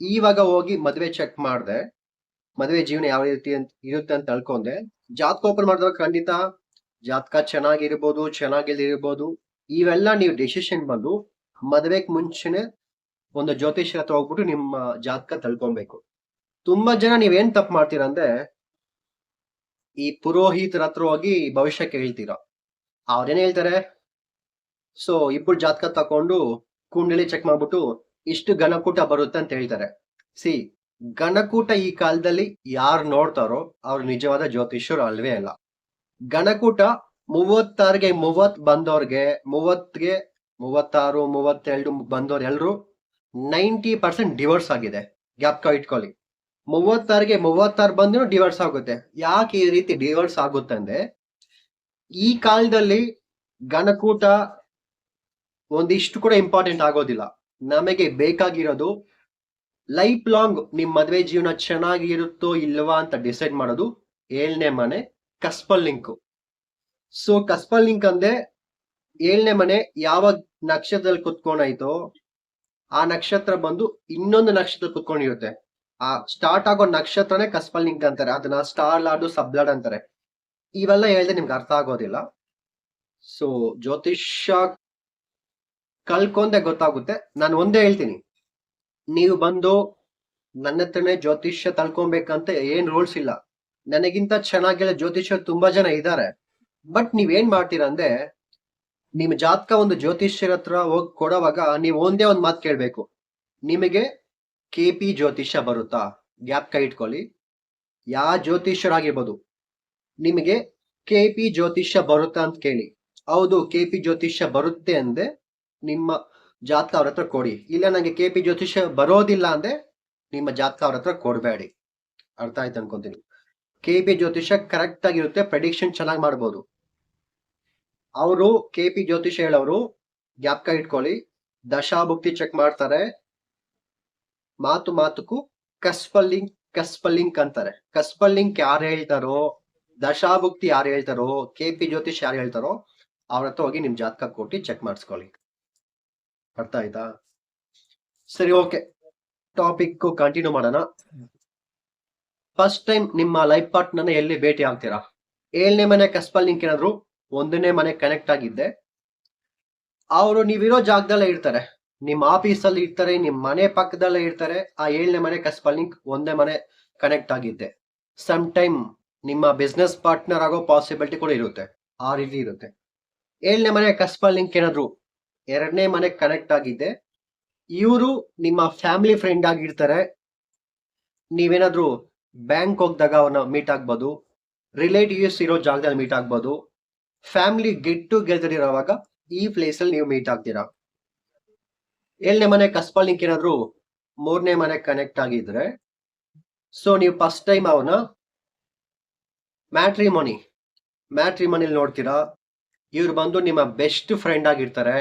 ಇವಾಗ ಹೋಗಿ ಮದ್ವೆ ಚೆಕ್ ಮಾಡ್ದೆ. ಮದ್ವೆ ಜೀವನ ಯಾವ ರೀತಿ ಅಂತ, ಇರುತ್ತೆ ಅಂತ ತಳ್ಕೊಂಡೆ. ಜಾತಕ ಓಪನ್ ಮಾಡಿದಾಗ ಖಂಡಿತ ಜಾತಕ ಚೆನ್ನಾಗಿರ್ಬೋದು ಚೆನ್ನಾಗಿಲ್ದಿರ್ಬೋದು ಇವೆಲ್ಲ ನೀವು ಡೆಸಿಷನ್ ಬಂದು ಮದ್ವೆಗ್ ಮುಂಚೆನೆ ಒಂದು ಜ್ಯೋತಿಷ್ಯರ ಹತ್ರ ಹೋಗ್ಬಿಟ್ಟು ನಿಮ್ಮ ಜಾತಕ ತಳ್ಕೊಬೇಕು. ತುಂಬಾ ಜನ ನೀವೇನ್ ತಪ್ಪು ಮಾಡ್ತೀರಾ ಅಂದ್ರೆ ಈ ಪುರೋಹಿತರ ಹತ್ರ ಹೋಗಿ ಭವಿಷ್ಯ ಕೇಳ್ತೀರಾ. ಅವ್ರೇನ್ ಹೇಳ್ತಾರೆ? ಸೊ ಇಬ್ಬರು ಜಾತಕ ತಕೊಂಡು ಕುಂಡಲಿ ಚೆಕ್ ಮಾಡ್ಬಿಟ್ಟು ಇಷ್ಟು ಗಣಕೂಟ ಬರುತ್ತೆ ಅಂತ ಹೇಳ್ತಾರೆ. ಸಿ ಗಣಕೂಟ ಈ ಕಾಲದಲ್ಲಿ ಯಾರು ನೋಡ್ತಾರೋ ಅವ್ರು ನಿಜವಾದ ಜ್ಯೋತಿಷ್ಯರು ಅಲ್ವೇ ಅಲ್ಲ. ಗಣಕೂಟ ಮೂವತ್ತಾರಿಗೆ ಮೂವತ್ ಬಂದವ್ರಿಗೆ ಮೂವತ್ಗೆ ಮೂವತ್ತಾರು, ಮೂವತ್ತೆರಡು ಬಂದವ್ರು ಎಲ್ರು ನೈಂಟಿ ಪರ್ಸೆಂಟ್ ಡಿವೋರ್ಸ್ ಆಗಿದೆ. ಗ್ಯಾಪ್ಕ ಇಟ್ಕೊಳ್ಳಿ. ಮೂವತ್ತಾರಿಗೆ ಮೂವತ್ತಾರು ಬಂದ್ರು ಡಿವೋರ್ಸ್ ಆಗುತ್ತೆ. ಯಾಕೆ ಈ ರೀತಿ ಡಿವೋರ್ಸ್ ಆಗುತ್ತೆ ಅಂದ್ರೆ ಈ ಕಾಲದಲ್ಲಿ ಗಣಕೂಟ ಒಂದಿಷ್ಟು ಕೂಡ ಇಂಪಾರ್ಟೆಂಟ್ ಆಗೋದಿಲ್ಲ. ನಮಗೆ ಬೇಕಾಗಿರೋದು ಲೈಫ್ ಲಾಂಗ್ ನಿಮ್ ಮದುವೆ ಜೀವನ ಚೆನ್ನಾಗಿರುತ್ತೋ ಇಲ್ವಾ ಅಂತ ಡಿಸೈಡ್ ಮಾಡೋದು ಏಳನೇ ಮನೆ cuspal link so cuspal link ಅಂದ್ರೆ ಏಳನೇ ಮನೆ ಯಾವ ನಕ್ಷತ್ರದಲ್ಲಿ ಕುತ್ಕೊಂಡಾಯ್ತೋ ಆ ನಕ್ಷತ್ರ ಬಂದು ಇನ್ನೊಂದು ನಕ್ಷತ್ರ ಕುತ್ಕೊಂಡಿರುತ್ತೆ. ಆ ಸ್ಟಾರ್ಟ್ ಆಗೋ ನಕ್ಷತ್ರನೇ ಕಸ್ಪಲ್ ಲಿಂಕ್ ಅಂತಾರೆ. ಅದನ್ನ ಸ್ಟಾರ್ ಲಾಡು ಸಬ್ಲಾಡ್ ಅಂತಾರೆ. ಇವೆಲ್ಲ ಹೇಳಿದ್ರೆ ನಿಮ್ಗೆ ಅರ್ಥ ಆಗೋದಿಲ್ಲ. ಸೊ ಜ್ಯೋತಿಷ್ಯ ಕಲ್ಕೊಂಡೆ ಗೊತ್ತಾಗುತ್ತೆ. ನಾನು ಒಂದೇ ಹೇಳ್ತೀನಿ. ನೀವು ಬಂದು ನನ್ನ ಹತ್ರನೇ ಜ್ಯೋತಿಷ್ಯ ತಳ್ಕೊಬೇಕಂತ ಏನ್ ರೂಲ್ಸ್ ಇಲ್ಲ. ನನಗಿಂತ ಚೆನ್ನಾಗಿಲ್ಲ ಜ್ಯೋತಿಷ್ಯ ತುಂಬಾ ಜನ ಇದ್ದಾರೆ. ಬಟ್ ನೀವೇನ್ ಮಾಡ್ತೀರಾ ಅಂದ್ರೆ ನಿಮ್ ಜಾತಕ ಒಂದು ಜ್ಯೋತಿಷ್ಯರ ಹತ್ರ ಹೋಗಿ ಕೊಡೋವಾಗ ನೀವು ಒಂದೇ ಒಂದ್ ಮಾತು ಕೇಳ್ಬೇಕು. ನಿಮಗೆ ಕೆ ಪಿ ಜ್ಯೋತಿಷ್ಯ ಬರುತ್ತಾ? ಗ್ಯಾಪ್ ಕೈ ಇಟ್ಕೊಳ್ಳಿ. ಯಾವ ಜ್ಯೋತಿಷ್ಯರಾಗಿರ್ಬೋದು? ನಿಮಗೆ ಕೆ ಪಿ ಜ್ಯೋತಿಷ್ಯ ಬರುತ್ತಾ ಅಂತ ಕೇಳಿ. ಹೌದು ಕೆ ಪಿ ಜ್ಯೋತಿಷ್ಯ ಬರುತ್ತೆ ಅಂದೆ ನಿಮ್ಮ ಜಾತಕ ಅವ್ರ ಹತ್ರ ಕೊಡಿ. ಇಲ್ಲ ನನಗೆ ಕೆ ಪಿ ಜ್ಯೋತಿಷ್ಯ ಬರೋದಿಲ್ಲ ಅಂದ್ರೆ ನಿಮ್ಮ ಜಾತಕ ಅವ್ರ ಹತ್ರ ಕೊಡಬೇಡಿ. ಅರ್ಥ ಆಯ್ತು ಅನ್ಕೊಂತೀನಿ. ಕೆ ಪಿ ಜ್ಯೋತಿಷ್ಯ ಕರೆಕ್ಟ್ ಆಗಿರುತ್ತೆ ಪ್ರೆಡಿಕ್ಷನ್ ಚೆನ್ನಾಗಿ ಮಾಡ್ಬೋದು. ಅವರು ಕೆ ಪಿ ಜ್ಯೋತಿಷ್ಯ ಹೇಳೋರು ಜ್ಞಾಪಕ ಇಟ್ಕೊಳ್ಳಿ. ದಶಾಭುಕ್ತಿ ಚೆಕ್ ಮಾಡ್ತಾರೆ. ಮಾತು ಮಾತುಕು ಕಸ್ಪಲ್ಲಿಂಗ್ ಕಸ್ಪಲ್ಲಿಂಕ್ ಅಂತಾರೆ. ಕಸ್ಪಲ್ಲಿಂಕ್ ಯಾರು ಹೇಳ್ತಾರೋ ದಶಾಭುಕ್ತಿ ಯಾರು ಹೇಳ್ತಾರೋ ಕೆ ಪಿ ಜ್ಯೋತಿಷ್ ಯಾರು ಹೇಳ್ತಾರೋ, ಅವ್ರ ಹತ್ರ ಹೋಗಿ ನಿಮ್ ಜಾತಕ ಕೊಟ್ಟು ಚೆಕ್ ಮಾಡಿಸ್ಕೊಳ್ಳಿ. ಅರ್ಥ ಆಯ್ತಾ? ಸರಿ ಓಕೆ ಟಾಪಿಕ್ ಕಂಟಿನ್ಯೂ ಮಾಡೋಣ. ಫಸ್ಟ್ ಟೈಮ್ ನಿಮ್ಮ ಲೈಫ್ ಪಾರ್ಟ್ನರ್ನ ಎಲ್ಲಿ ಭೇಟಿ ಆಗ್ತೀರಾ? ಏಳನೇ ಮನೆ ಕಸ್ಪಲ್ ಲಿಂಕ್ ಏನಾದ್ರು ಒಂದನೇ ಮನೆ ಕನೆಕ್ಟ್ ಆಗಿದ್ದೆ. ಅವರು ನೀವಿರೋ ಜಾಗದಲ್ಲೇ ಇರ್ತಾರೆ. ನಿಮ್ಮ ಆಫೀಸಲ್ಲಿ ಇರ್ತಾರೆ ನಿಮ್ಮ ಮನೆ ಪಕ್ಕದಲ್ಲೇ ಇರ್ತಾರೆ, ಆ ಏಳನೇ ಮನೆ ಕಸ್ಪಲ್ ಲಿಂಕ್ ಒಂದೇ ಮನೆ ಕನೆಕ್ಟ್ ಆಗಿದ್ದೆ. ಸಮ್ ಟೈಮ್ ನಿಮ್ಮ ಬಿಸ್ನೆಸ್ ಪಾರ್ಟ್ನರ್ ಆಗೋ ಪಾಸಿಬಿಲಿಟಿ ಕೂಡ ಇರುತ್ತೆ. ಆ ರೀತಿ ಇರುತ್ತೆ. ಏಳನೇ ಮನೆ ಕಸ್ಪಲ್ ಲಿಂಕ್ ಏನಾದ್ರು, ಎರಡನೇ ಮನೆ ಕನೆಕ್ಟ್ ಆಗಿದ್ದೆ ಇವರು ನಿಮ್ಮ ಫ್ಯಾಮಿಲಿ ಫ್ರೆಂಡ್ ಆಗಿರ್ತಾರೆ. ನೀವೇನಾದ್ರೂ ಬ್ಯಾಂಕ್ ಹೋಗ್ದಾಗ ಅವನ್ನ ಮೀಟ್ ಆಗ್ಬೋದು ರಿಲೇಟಿವ್ಸ್ ಇರೋ ಜಾಗದಲ್ಲಿ ಮೀಟ್ ಆಗ್ಬೋದು ಫ್ಯಾಮಿಲಿ ಗೆಟ್ ಟುಗೆದರ್ ಇರೋವಾಗ ಈ ಪ್ಲೇಸಲ್ಲಿ ನೀವು ಮೀಟ್ ಆಗ್ತೀರಾ? ಏಳನೇ ಮನೆ ಕಸ್ಪಲ್ ಲಿಂಕ್ ಏನಾದ್ರು ಮೂರನೇ ಮನೆ ಕನೆಕ್ಟ್ ಆಗಿದ್ರೆ ಸೊ ನೀವು ಫಸ್ಟ್ ಟೈಮ್ ಅವನ ಮ್ಯಾಟ್ರಿ ಮನಿ ಮ್ಯಾಟ್ರಿ ಮನಿಲಿ ನೋಡ್ತೀರಾ, ಇವ್ರು ಬಂದು ನಿಮ್ಮ ಬೆಸ್ಟ್ ಫ್ರೆಂಡ್ ಆಗಿರ್ತಾರೆ,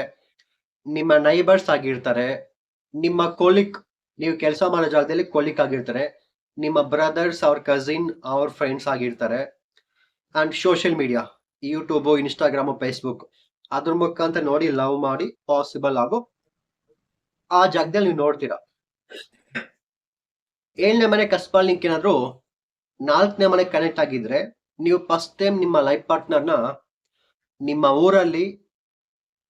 ನಿಮ್ಮ ನೈಬರ್ಸ್ ಆಗಿರ್ತಾರೆ, ನಿಮ್ಮ ಕೊಲಿಕ್ ನೀವು ಕೆಲಸ ಮಾಡೋ ಜಾಗದಲ್ಲಿ ಕೊಲಿಕ್ ಆಗಿರ್ತಾರೆ, ನಿಮ್ಮ ಬ್ರದರ್ಸ್ ಅವ್ರ ಕಸಿನ್ ಅವ್ರ ಫ್ರೆಂಡ್ಸ್ ಆಗಿರ್ತಾರೆ and social media YouTube Instagram Facebook ಅದ್ರ ಮುಖಾಂತರ ನೋಡಿ ಲವ್ ಮಾಡಿ ಪಾಸಿಬಲ್ ಆಗೋ, ಆ ಜಾಗದಲ್ಲಿ ನೀವು ನೋಡ್ತೀರಾ. ಏಳನೇ ಮನೆ ಕಸ್ಬಲ್ ಲಿಂಕ್ ಏನಾದ್ರು ನಾಲ್ಕನೇ ಮನೆ ಕನೆಕ್ಟ್ ಆಗಿದ್ರೆ ನೀವು ಫಸ್ಟ್ ಟೈಮ್ ನಿಮ್ಮ ಲೈಫ್ ಪಾರ್ಟ್ನರ್ನ ನಿಮ್ಮ ಊರಲ್ಲಿ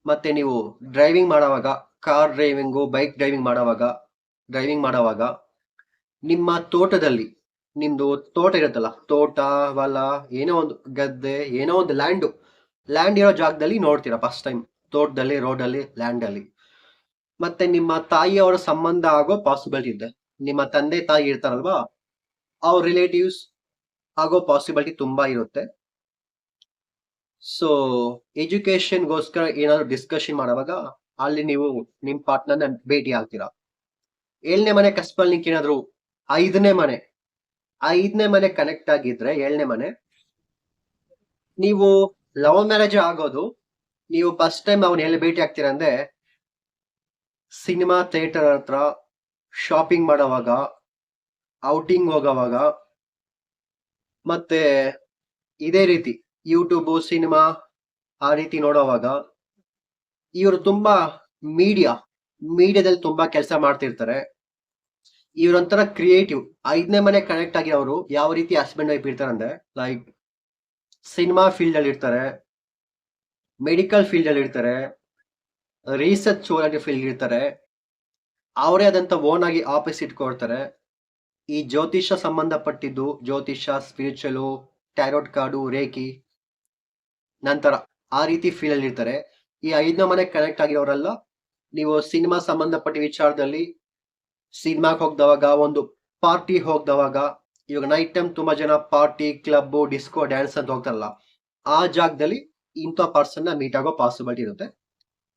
ಮತ್ತೆ ನೀವು ಡ್ರೈವಿಂಗ್ ಮಾಡೋವಾಗ ಕಾರ್ ಡ್ರೈವಿಂಗು ಬೈಕ್ ಡ್ರೈವಿಂಗ್ ಮಾಡೋವಾಗ ಡ್ರೈವಿಂಗ್ ಮಾಡೋವಾಗ, ನಿಮ್ಮ ತೋಟದಲ್ಲಿ, ನಿಮ್ದು ತೋಟ ಇರುತ್ತಲ್ಲ, ತೋಟ, ಹೊಲ, ಏನೋ ಒಂದು ಗದ್ದೆ, ಏನೋ ಒಂದು ಲ್ಯಾಂಡು ಲ್ಯಾಂಡ್ ಇರೋ ಜಾಗದಲ್ಲಿ ನೋಡ್ತೀರಾ ಫಸ್ಟ್ ಟೈಮ್ ತೋಟದಲ್ಲಿ ರೋಡಲ್ಲಿ ಲ್ಯಾಂಡಲ್ಲಿ ಮತ್ತೆ ನಿಮ್ಮ ತಾಯಿಯವರ ಸಂಬಂಧ ಆಗೋ ಪಾಸಿಬಿಲಿಟಿ ಇದೆ. ನಿಮ್ಮ ತಂದೆ ತಾಯಿ ಇರ್ತಾರಲ್ವಾ, ಅವ್ರ ರಿಲೇಟಿವ್ಸ್ ಆಗೋ ಪಾಸಿಬಿಲಿಟಿ ತುಂಬಾ ಇರುತ್ತೆ. ಸೊ ಎಜುಕೇಶನ್ಗೋಸ್ಕರ ಏನಾದ್ರು ಡಿಸ್ಕಷನ್ ಮಾಡುವಾಗ ಅಲ್ಲಿ ನೀವು ನಿಮ್ ಪಾರ್ಟ್ನರ್ನ ಭೇಟಿ ಆಗ್ತೀರಾ? ಏಳನೇ ಮನೆ ಕಸ್ಪಲ್ ಲಿಂಕ್ ಏನಾದ್ರು ಐದನೇ ಮನೆ ಐದನೇ ಮನೆ ಕನೆಕ್ಟ್ ಆಗಿದ್ರೆ ಏಳನೇ ಮನೆ, ನೀವು ಲವ್ ಮ್ಯಾರೇಜ್ ಆಗೋದು, ನೀವು ಫಸ್ಟ್ ಟೈಮ್ ಅವನ ಎಲ್ಲಿ ಭೇಟಿ ಆಗ್ತೀರ ಅಂದ್ರೆ ಸಿನಿಮಾ ಥಿಯೇಟರ್ ಹತ್ರ ಶಾಪಿಂಗ್ ಮಾಡೋವಾಗ ಔಟಿಂಗ್ ಹೋಗೋವಾಗ ಮತ್ತೆ ಇದೇ ರೀತಿ ಯೂಟ್ಯೂಬ್ ಸಿನಿಮಾ ಆ ರೀತಿ ನೋಡೋವಾಗ ಇವರು ತುಂಬಾ ಮೀಡಿಯಾ ಮೀಡಿಯಾದಲ್ಲಿ ತುಂಬಾ ಕೆಲಸ ಮಾಡ್ತಿರ್ತಾರೆ. ಇವರೊಂಥರ ಕ್ರಿಯೇಟಿವ್ ಐದನೇ ಮನೆ ಕನೆಕ್ಟ್ ಆಗಿ ಅವರು ಯಾವ ರೀತಿ ಹಸ್ಬೆಂಡ್ ವೈಫ್ ಇರ್ತಾರೆ ಅಂದ್ರೆ ಲೈಕ್ ಸಿನಿಮಾ ಫೀಲ್ಡ್ ಅಲ್ಲಿ ಇರ್ತಾರೆ ಮೆಡಿಕಲ್ ಫೀಲ್ಡ್ ಅಲ್ಲಿ ಇರ್ತಾರೆ ರಿಸರ್ಚ್ ಫೀಲ್ಡ್ ಇರ್ತಾರೆ, ಅವರೇ ಆದಂತ ಓನ್ ಆಗಿ ಆಫೀಸ್ ಇಟ್ಕೊಳ್ತಾರೆ. ಈ ಜ್ಯೋತಿಷ ಸಂಬಂಧಪಟ್ಟಿದ್ದು ಜ್ಯೋತಿಷ ಸ್ಪಿರಿಚುವಲು ಟ್ಯಾರೋಟ್ ಕಾರ್ಡು ರೇಖಿ, ನಂತರ ಆ ರೀತಿ ಫೀಲ್ ಅಲ್ಲಿ ಇರ್ತಾರೆ. ಈ ಐದನೇ ಮನೆ ಕನೆಕ್ಟ್ ಆಗಿರೋರೆಲ್ಲ ನೀವು ಸಿನಿಮಾ ಸಂಬಂಧಪಟ್ಟ ವಿಚಾರದಲ್ಲಿ ಸಿನಿಮಾಗೆ ಹೋಗ್ದವಾಗ, ಒಂದು ಪಾರ್ಟಿ ಹೋಗ್ದವಾಗ, ಇವಾಗ ನೈಟ್ ಟೈಮ್ ತುಂಬಾ ಜನ ಪಾರ್ಟಿ ಕ್ಲಬ್ ಡಿಸ್ಕೋ ಡ್ಯಾನ್ಸ್ ಅಂತ ಹೋಗ್ತಾರಲ್ಲ, ಆ ಜಾಗದಲ್ಲಿ ಇಂಥ ಪರ್ಸನ್ನ ಮೀಟ್ ಆಗೋ ಪಾಸಿಬಿಲಿಟಿ ಇರುತ್ತೆ.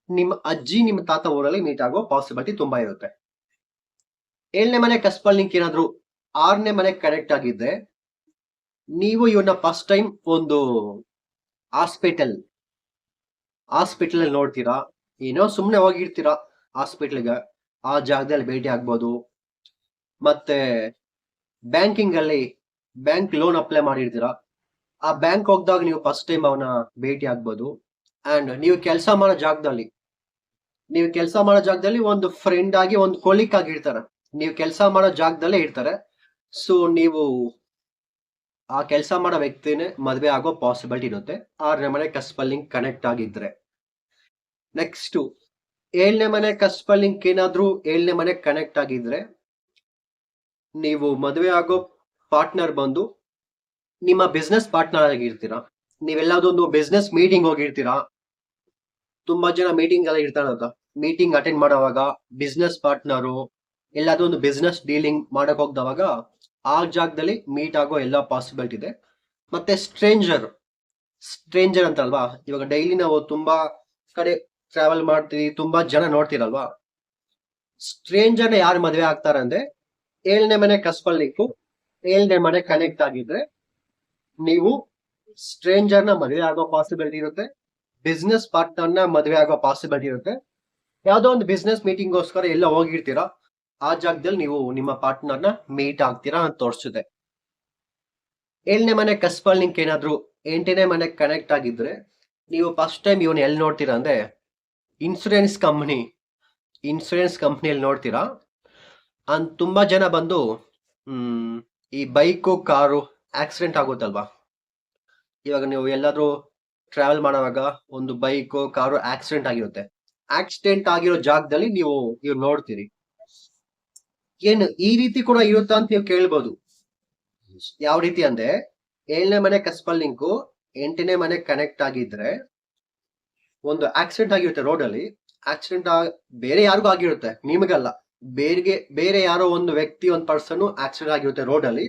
ನಿಮ್ಮ ಅಜ್ಜಿ, ನಿಮ್ಮ ತಾತ ಊರಲ್ಲಿ ಮೀಟ್ ಆಗೋ ಪಾಸಿಬಿಲಿಟಿ ತುಂಬಾ ಇರುತ್ತೆ. ಏಳನೇ ಮನೆ ಕಸ್ಪಲ್ ಲಿಂಕ್ ಏನಾದ್ರು ಆರನೇ ಮನೆ ಕನೆಕ್ಟ್ ಆಗಿದ್ದೆ ನೀವು ಇವನ್ನ ಫಸ್ಟ್ ಟೈಮ್ ಒಂದು ಹಾಸ್ಪಿಟಲ್ ಹಾಸ್ಪಿಟಲ್ ಅಲ್ಲಿ ನೋಡ್ತೀರಾ? ಏನೋ ಸುಮ್ಮನೆ ಹೋಗಿರ್ತೀರಾ ಹಾಸ್ಪಿಟಲ್ಗೆ ಆ ಜಾಗದಲ್ಲಿ ಭೇಟಿ ಆಗ್ಬೋದು. ಮತ್ತೆ ಬ್ಯಾಂಕಿಂಗ್ ಅಲ್ಲಿ ಬ್ಯಾಂಕ್ ಲೋನ್ ಅಪ್ಲೈ ಮಾಡಿರ್ತೀರಾ? ಆ ಬ್ಯಾಂಕ್ ಹೋಗ್ದಾಗ ನೀವು ಫಸ್ಟ್ ಟೈಮ್ ಅವನ ಭೇಟಿ ಆಗ್ಬೋದು. ಅಂಡ್ ನೀವು ಕೆಲಸ ಮಾಡೋ ಜಾಗದಲ್ಲಿ, ನೀವು ಕೆಲಸ ಮಾಡೋ ಜಾಗದಲ್ಲಿ ಒಂದು ಫ್ರೆಂಡ್ ಆಗಿ, ಒಂದು ಕೊಲಿಕ್ ಆಗಿರ್ತಾರೆ. ನೀವು ಕೆಲಸ ಮಾಡೋ ಜಾಗದಲ್ಲೇ ಇರ್ತಾರೆ. ಸೊ ನೀವು ಆ ಕೆಲಸ ಮಾಡೋ ವ್ಯಕ್ತಿನೇ ಮದುವೆ ಆಗೋ ಪಾಸಿಬಿಲಿಟಿ ಇರುತ್ತೆ. ಆರನೇ ಮನೆ ಕಸ್ಪಲ್ಲಿಂಗ್ ಕನೆಕ್ಟ್ ಆಗಿದ್ರೆ. ನೆಕ್ಸ್ಟ್ ಏಳನೇ ಮನೆ ಕಸ್ಪಲ್ಲಿಂಗ್ ಏನಾದ್ರೂ ಏಳನೇ ಮನೆ ಕನೆಕ್ಟ್ ಆಗಿದ್ರೆ, ನೀವು ಮದುವೆ ಆಗೋ ಪಾರ್ಟ್ನರ್ ಬಂದು ನಿಮ್ಮ ಬಿಸ್ನೆಸ್ ಪಾರ್ಟ್ನರ್ ಆಗಿರ್ತೀರಾ? ನೀವೆಲ್ಲಾದೊಂದು ಬಿಸ್ನೆಸ್ ಮೀಟಿಂಗ್ ಹೋಗಿರ್ತೀರಾ? ತುಂಬಾ ಜನ ಮೀಟಿಂಗ್ ಎಲ್ಲ ಇರ್ತಾರ ಮೀಟಿಂಗ್ ಅಟೆಂಡ್ ಮಾಡೋವಾಗ ಬಿಸ್ನೆಸ್ ಪಾರ್ಟ್ನರು ಎಲ್ಲಾದ್ರೂ ಒಂದು ಬಿಸ್ನೆಸ್ ಡೀಲಿಂಗ್ ಮಾಡಕ್ ಹೋಗ್ದವಾಗ ಆ ಜಾಗದಲ್ಲಿ ಮೀಟ್ ಆಗೋ ಎಲ್ಲ ಪಾಸಿಬಿಲಿಟಿ ಇದೆ. ಮತ್ತೆ ಸ್ಟ್ರೇಂಜರ್ ಸ್ಟ್ರೇಂಜರ್ ಅಂತಲ್ವಾ? ಇವಾಗ ಡೈಲಿ ನಾವು ತುಂಬಾ ಕಡೆ ಟ್ರಾವೆಲ್ ಮಾಡ್ತೀವಿ, ತುಂಬಾ ಜನ ನೋಡ್ತೀರಲ್ವಾ? ಸ್ಟ್ರೇಂಜರ್ನ ಯಾರು ಮದುವೆ ಆಗ್ತಾರೆ ಅಂದ್ರೆ ಏಳನೇ ಮನೆ ಕಸ್ಪಲ್ಲಿಕ್ಕು ಏಳನೇ ಮನೆ ಕನೆಕ್ಟ್ ಆಗಿದ್ರೆ ನೀವು ಸ್ಟ್ರೇಂಜರ್ನ ಮದುವೆ ಆಗೋ ಪಾಸಿಬಿಲಿಟಿ ಇರುತ್ತೆ ಬಿಸ್ನೆಸ್ ಪಾರ್ಟ್ನರ್ನ ಮದುವೆ ಆಗೋ ಪಾಸಿಬಿಲಿಟಿ ಇರುತ್ತೆ. ಯಾವುದೋ ಒಂದು ಬಿಸ್ನೆಸ್ ಮೀಟಿಂಗ್ಗೋಸ್ಕರ ಎಲ್ಲ ಹೋಗಿರ್ತೀರಾ? ಆ ಜಾಗದಲ್ಲಿ ನೀವು ನಿಮ್ಮ ಪಾರ್ಟ್ನರ್ನ ಮೀಟ್ ಆಗ್ತೀರಾ ಅಂತ ತೋರಿಸಿದೆ. ಏಳನೇ ಮನೆ ಕಸ್ಪಲ್ ಲಿಂಕ್ ಏನಾದ್ರು ಎಂಟನೇ ಮನೆ ಕನೆಕ್ಟ್ ಆಗಿದ್ರೆ ನೀವು ಫಸ್ಟ್ ಟೈಮ್ ಇವನ್ ಎಲ್ಲಿ ನೋಡ್ತೀರಾ ಅಂದ್ರೆ ಇನ್ಸೂರೆನ್ಸ್ ಕಂಪ್ನಿ ಇನ್ಸೂರೆನ್ಸ್ ಕಂಪ್ನಿಯಲ್ಲಿ ನೋಡ್ತೀರಾ? ಅಂದ್ ತುಂಬಾ ಜನ ಬಂದು ಈ ಬೈಕು, ಕಾರು ಆಕ್ಸಿಡೆಂಟ್ ಆಗುತ್ತಲ್ವಾ? ಇವಾಗ ನೀವು ಎಲ್ಲಾದ್ರೂ ಟ್ರಾವೆಲ್ ಮಾಡುವಾಗ ಒಂದು ಬೈಕು, ಕಾರು ಆಕ್ಸಿಡೆಂಟ್ ಆಗಿರುತ್ತೆ. ಆಕ್ಸಿಡೆಂಟ್ ಆಗಿರೋ ಜಾಗದಲ್ಲಿ ನೀವು ನೀವು ನೋಡ್ತೀರಿ. ಏನು ಈ ರೀತಿ ಕೂಡ ಇರುತ್ತಾ ಅಂತ ನೀವು ಕೇಳ್ಬೋದು. ಯಾವ ರೀತಿ ಅಂದ್ರೆ, ಏಳನೇ ಮನೆ ಕಸ್ಪಲ್ ಲಿಂಕು ಎಂಟನೇ ಮನೆ ಕನೆಕ್ಟ್ ಆಗಿದ್ರೆ, ಒಂದು ಆಕ್ಸಿಡೆಂಟ್ ಆಗಿರುತ್ತೆ ರೋಡ್ ಅಲ್ಲಿ. ಆಕ್ಸಿಡೆಂಟ್ ಬೇರೆ ಯಾರಿಗೂ ಆಗಿರುತ್ತೆ, ನಿಮಗಲ್ಲ. ಬೇರೆ ಬೇರೆ ಯಾರೋ ಒಂದು ವ್ಯಕ್ತಿ, ಒಂದು ಪರ್ಸನ್ ಆಕ್ಸಿಡೆಂಟ್ ಆಗಿರುತ್ತೆ ರೋಡ್ ಅಲ್ಲಿ.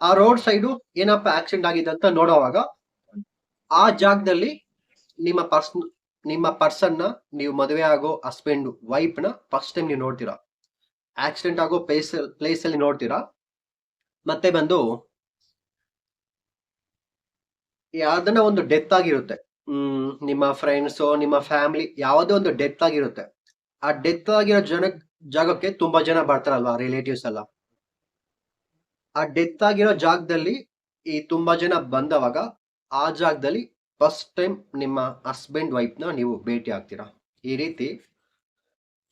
ಆ ರೋಡ್ ಸೈಡು ಏನಪ್ಪ ಆಕ್ಸಿಡೆಂಟ್ ಆಗಿದೆ ಅಂತ ನೋಡುವಾಗ, ಆ ಜಾಗದಲ್ಲಿ ನಿಮ್ಮ ಪರ್ಸನ್ ನಿಮ್ಮ ಪರ್ಸನ್ನ, ನೀವು ಮದುವೆ ಆಗೋ ಹಸ್ಬೆಂಡ್ ವೈಫ್ನ ಫಸ್ಟ್ ಟೈಮ್ ನೀವು ನೋಡ್ತೀರಾ. ಆಕ್ಸಿಡೆಂಟ್ ಆಗೋ ಪ್ಲೇಸ್ ಪ್ಲೇಸ್ ಅಲ್ಲಿ ನೋಡ್ತೀರಾ? ಮತ್ತೆ ಬಂದು ಯಾವ್ದನ್ನ ಒಂದು ಡೆತ್ ಆಗಿರುತ್ತೆ. ಹ್ಮ್, ನಿಮ್ಮ ಫ್ರೆಂಡ್ಸ್ ನಿಮ್ಮ ಫ್ಯಾಮಿಲಿ ಯಾವುದೋ ಒಂದು ಡೆತ್ ಆಗಿರುತ್ತೆ. ಆ ಡೆತ್ ಆಗಿರೋ ಜನ, ಜಾಗಕ್ಕೆ ತುಂಬಾ ಜನ ಬರ್ತಾರಲ್ವಾ ರಿಲೇಟಿವ್ಸ್ ಎಲ್ಲ. ಆ ಡೆತ್ ಆಗಿರೋ ಜಾಗದಲ್ಲಿ ಈ ತುಂಬಾ ಜನ ಬಂದವಾಗ ಆ ಜಾಗದಲ್ಲಿ ಫಸ್ಟ್ ಟೈಮ್ ನಿಮ್ಮ ಹಸ್ಬೆಂಡ್ ವೈಫ್ನ ನೀವು ಭೇಟಿ ಆಗ್ತೀರಾ? ಈ ರೀತಿ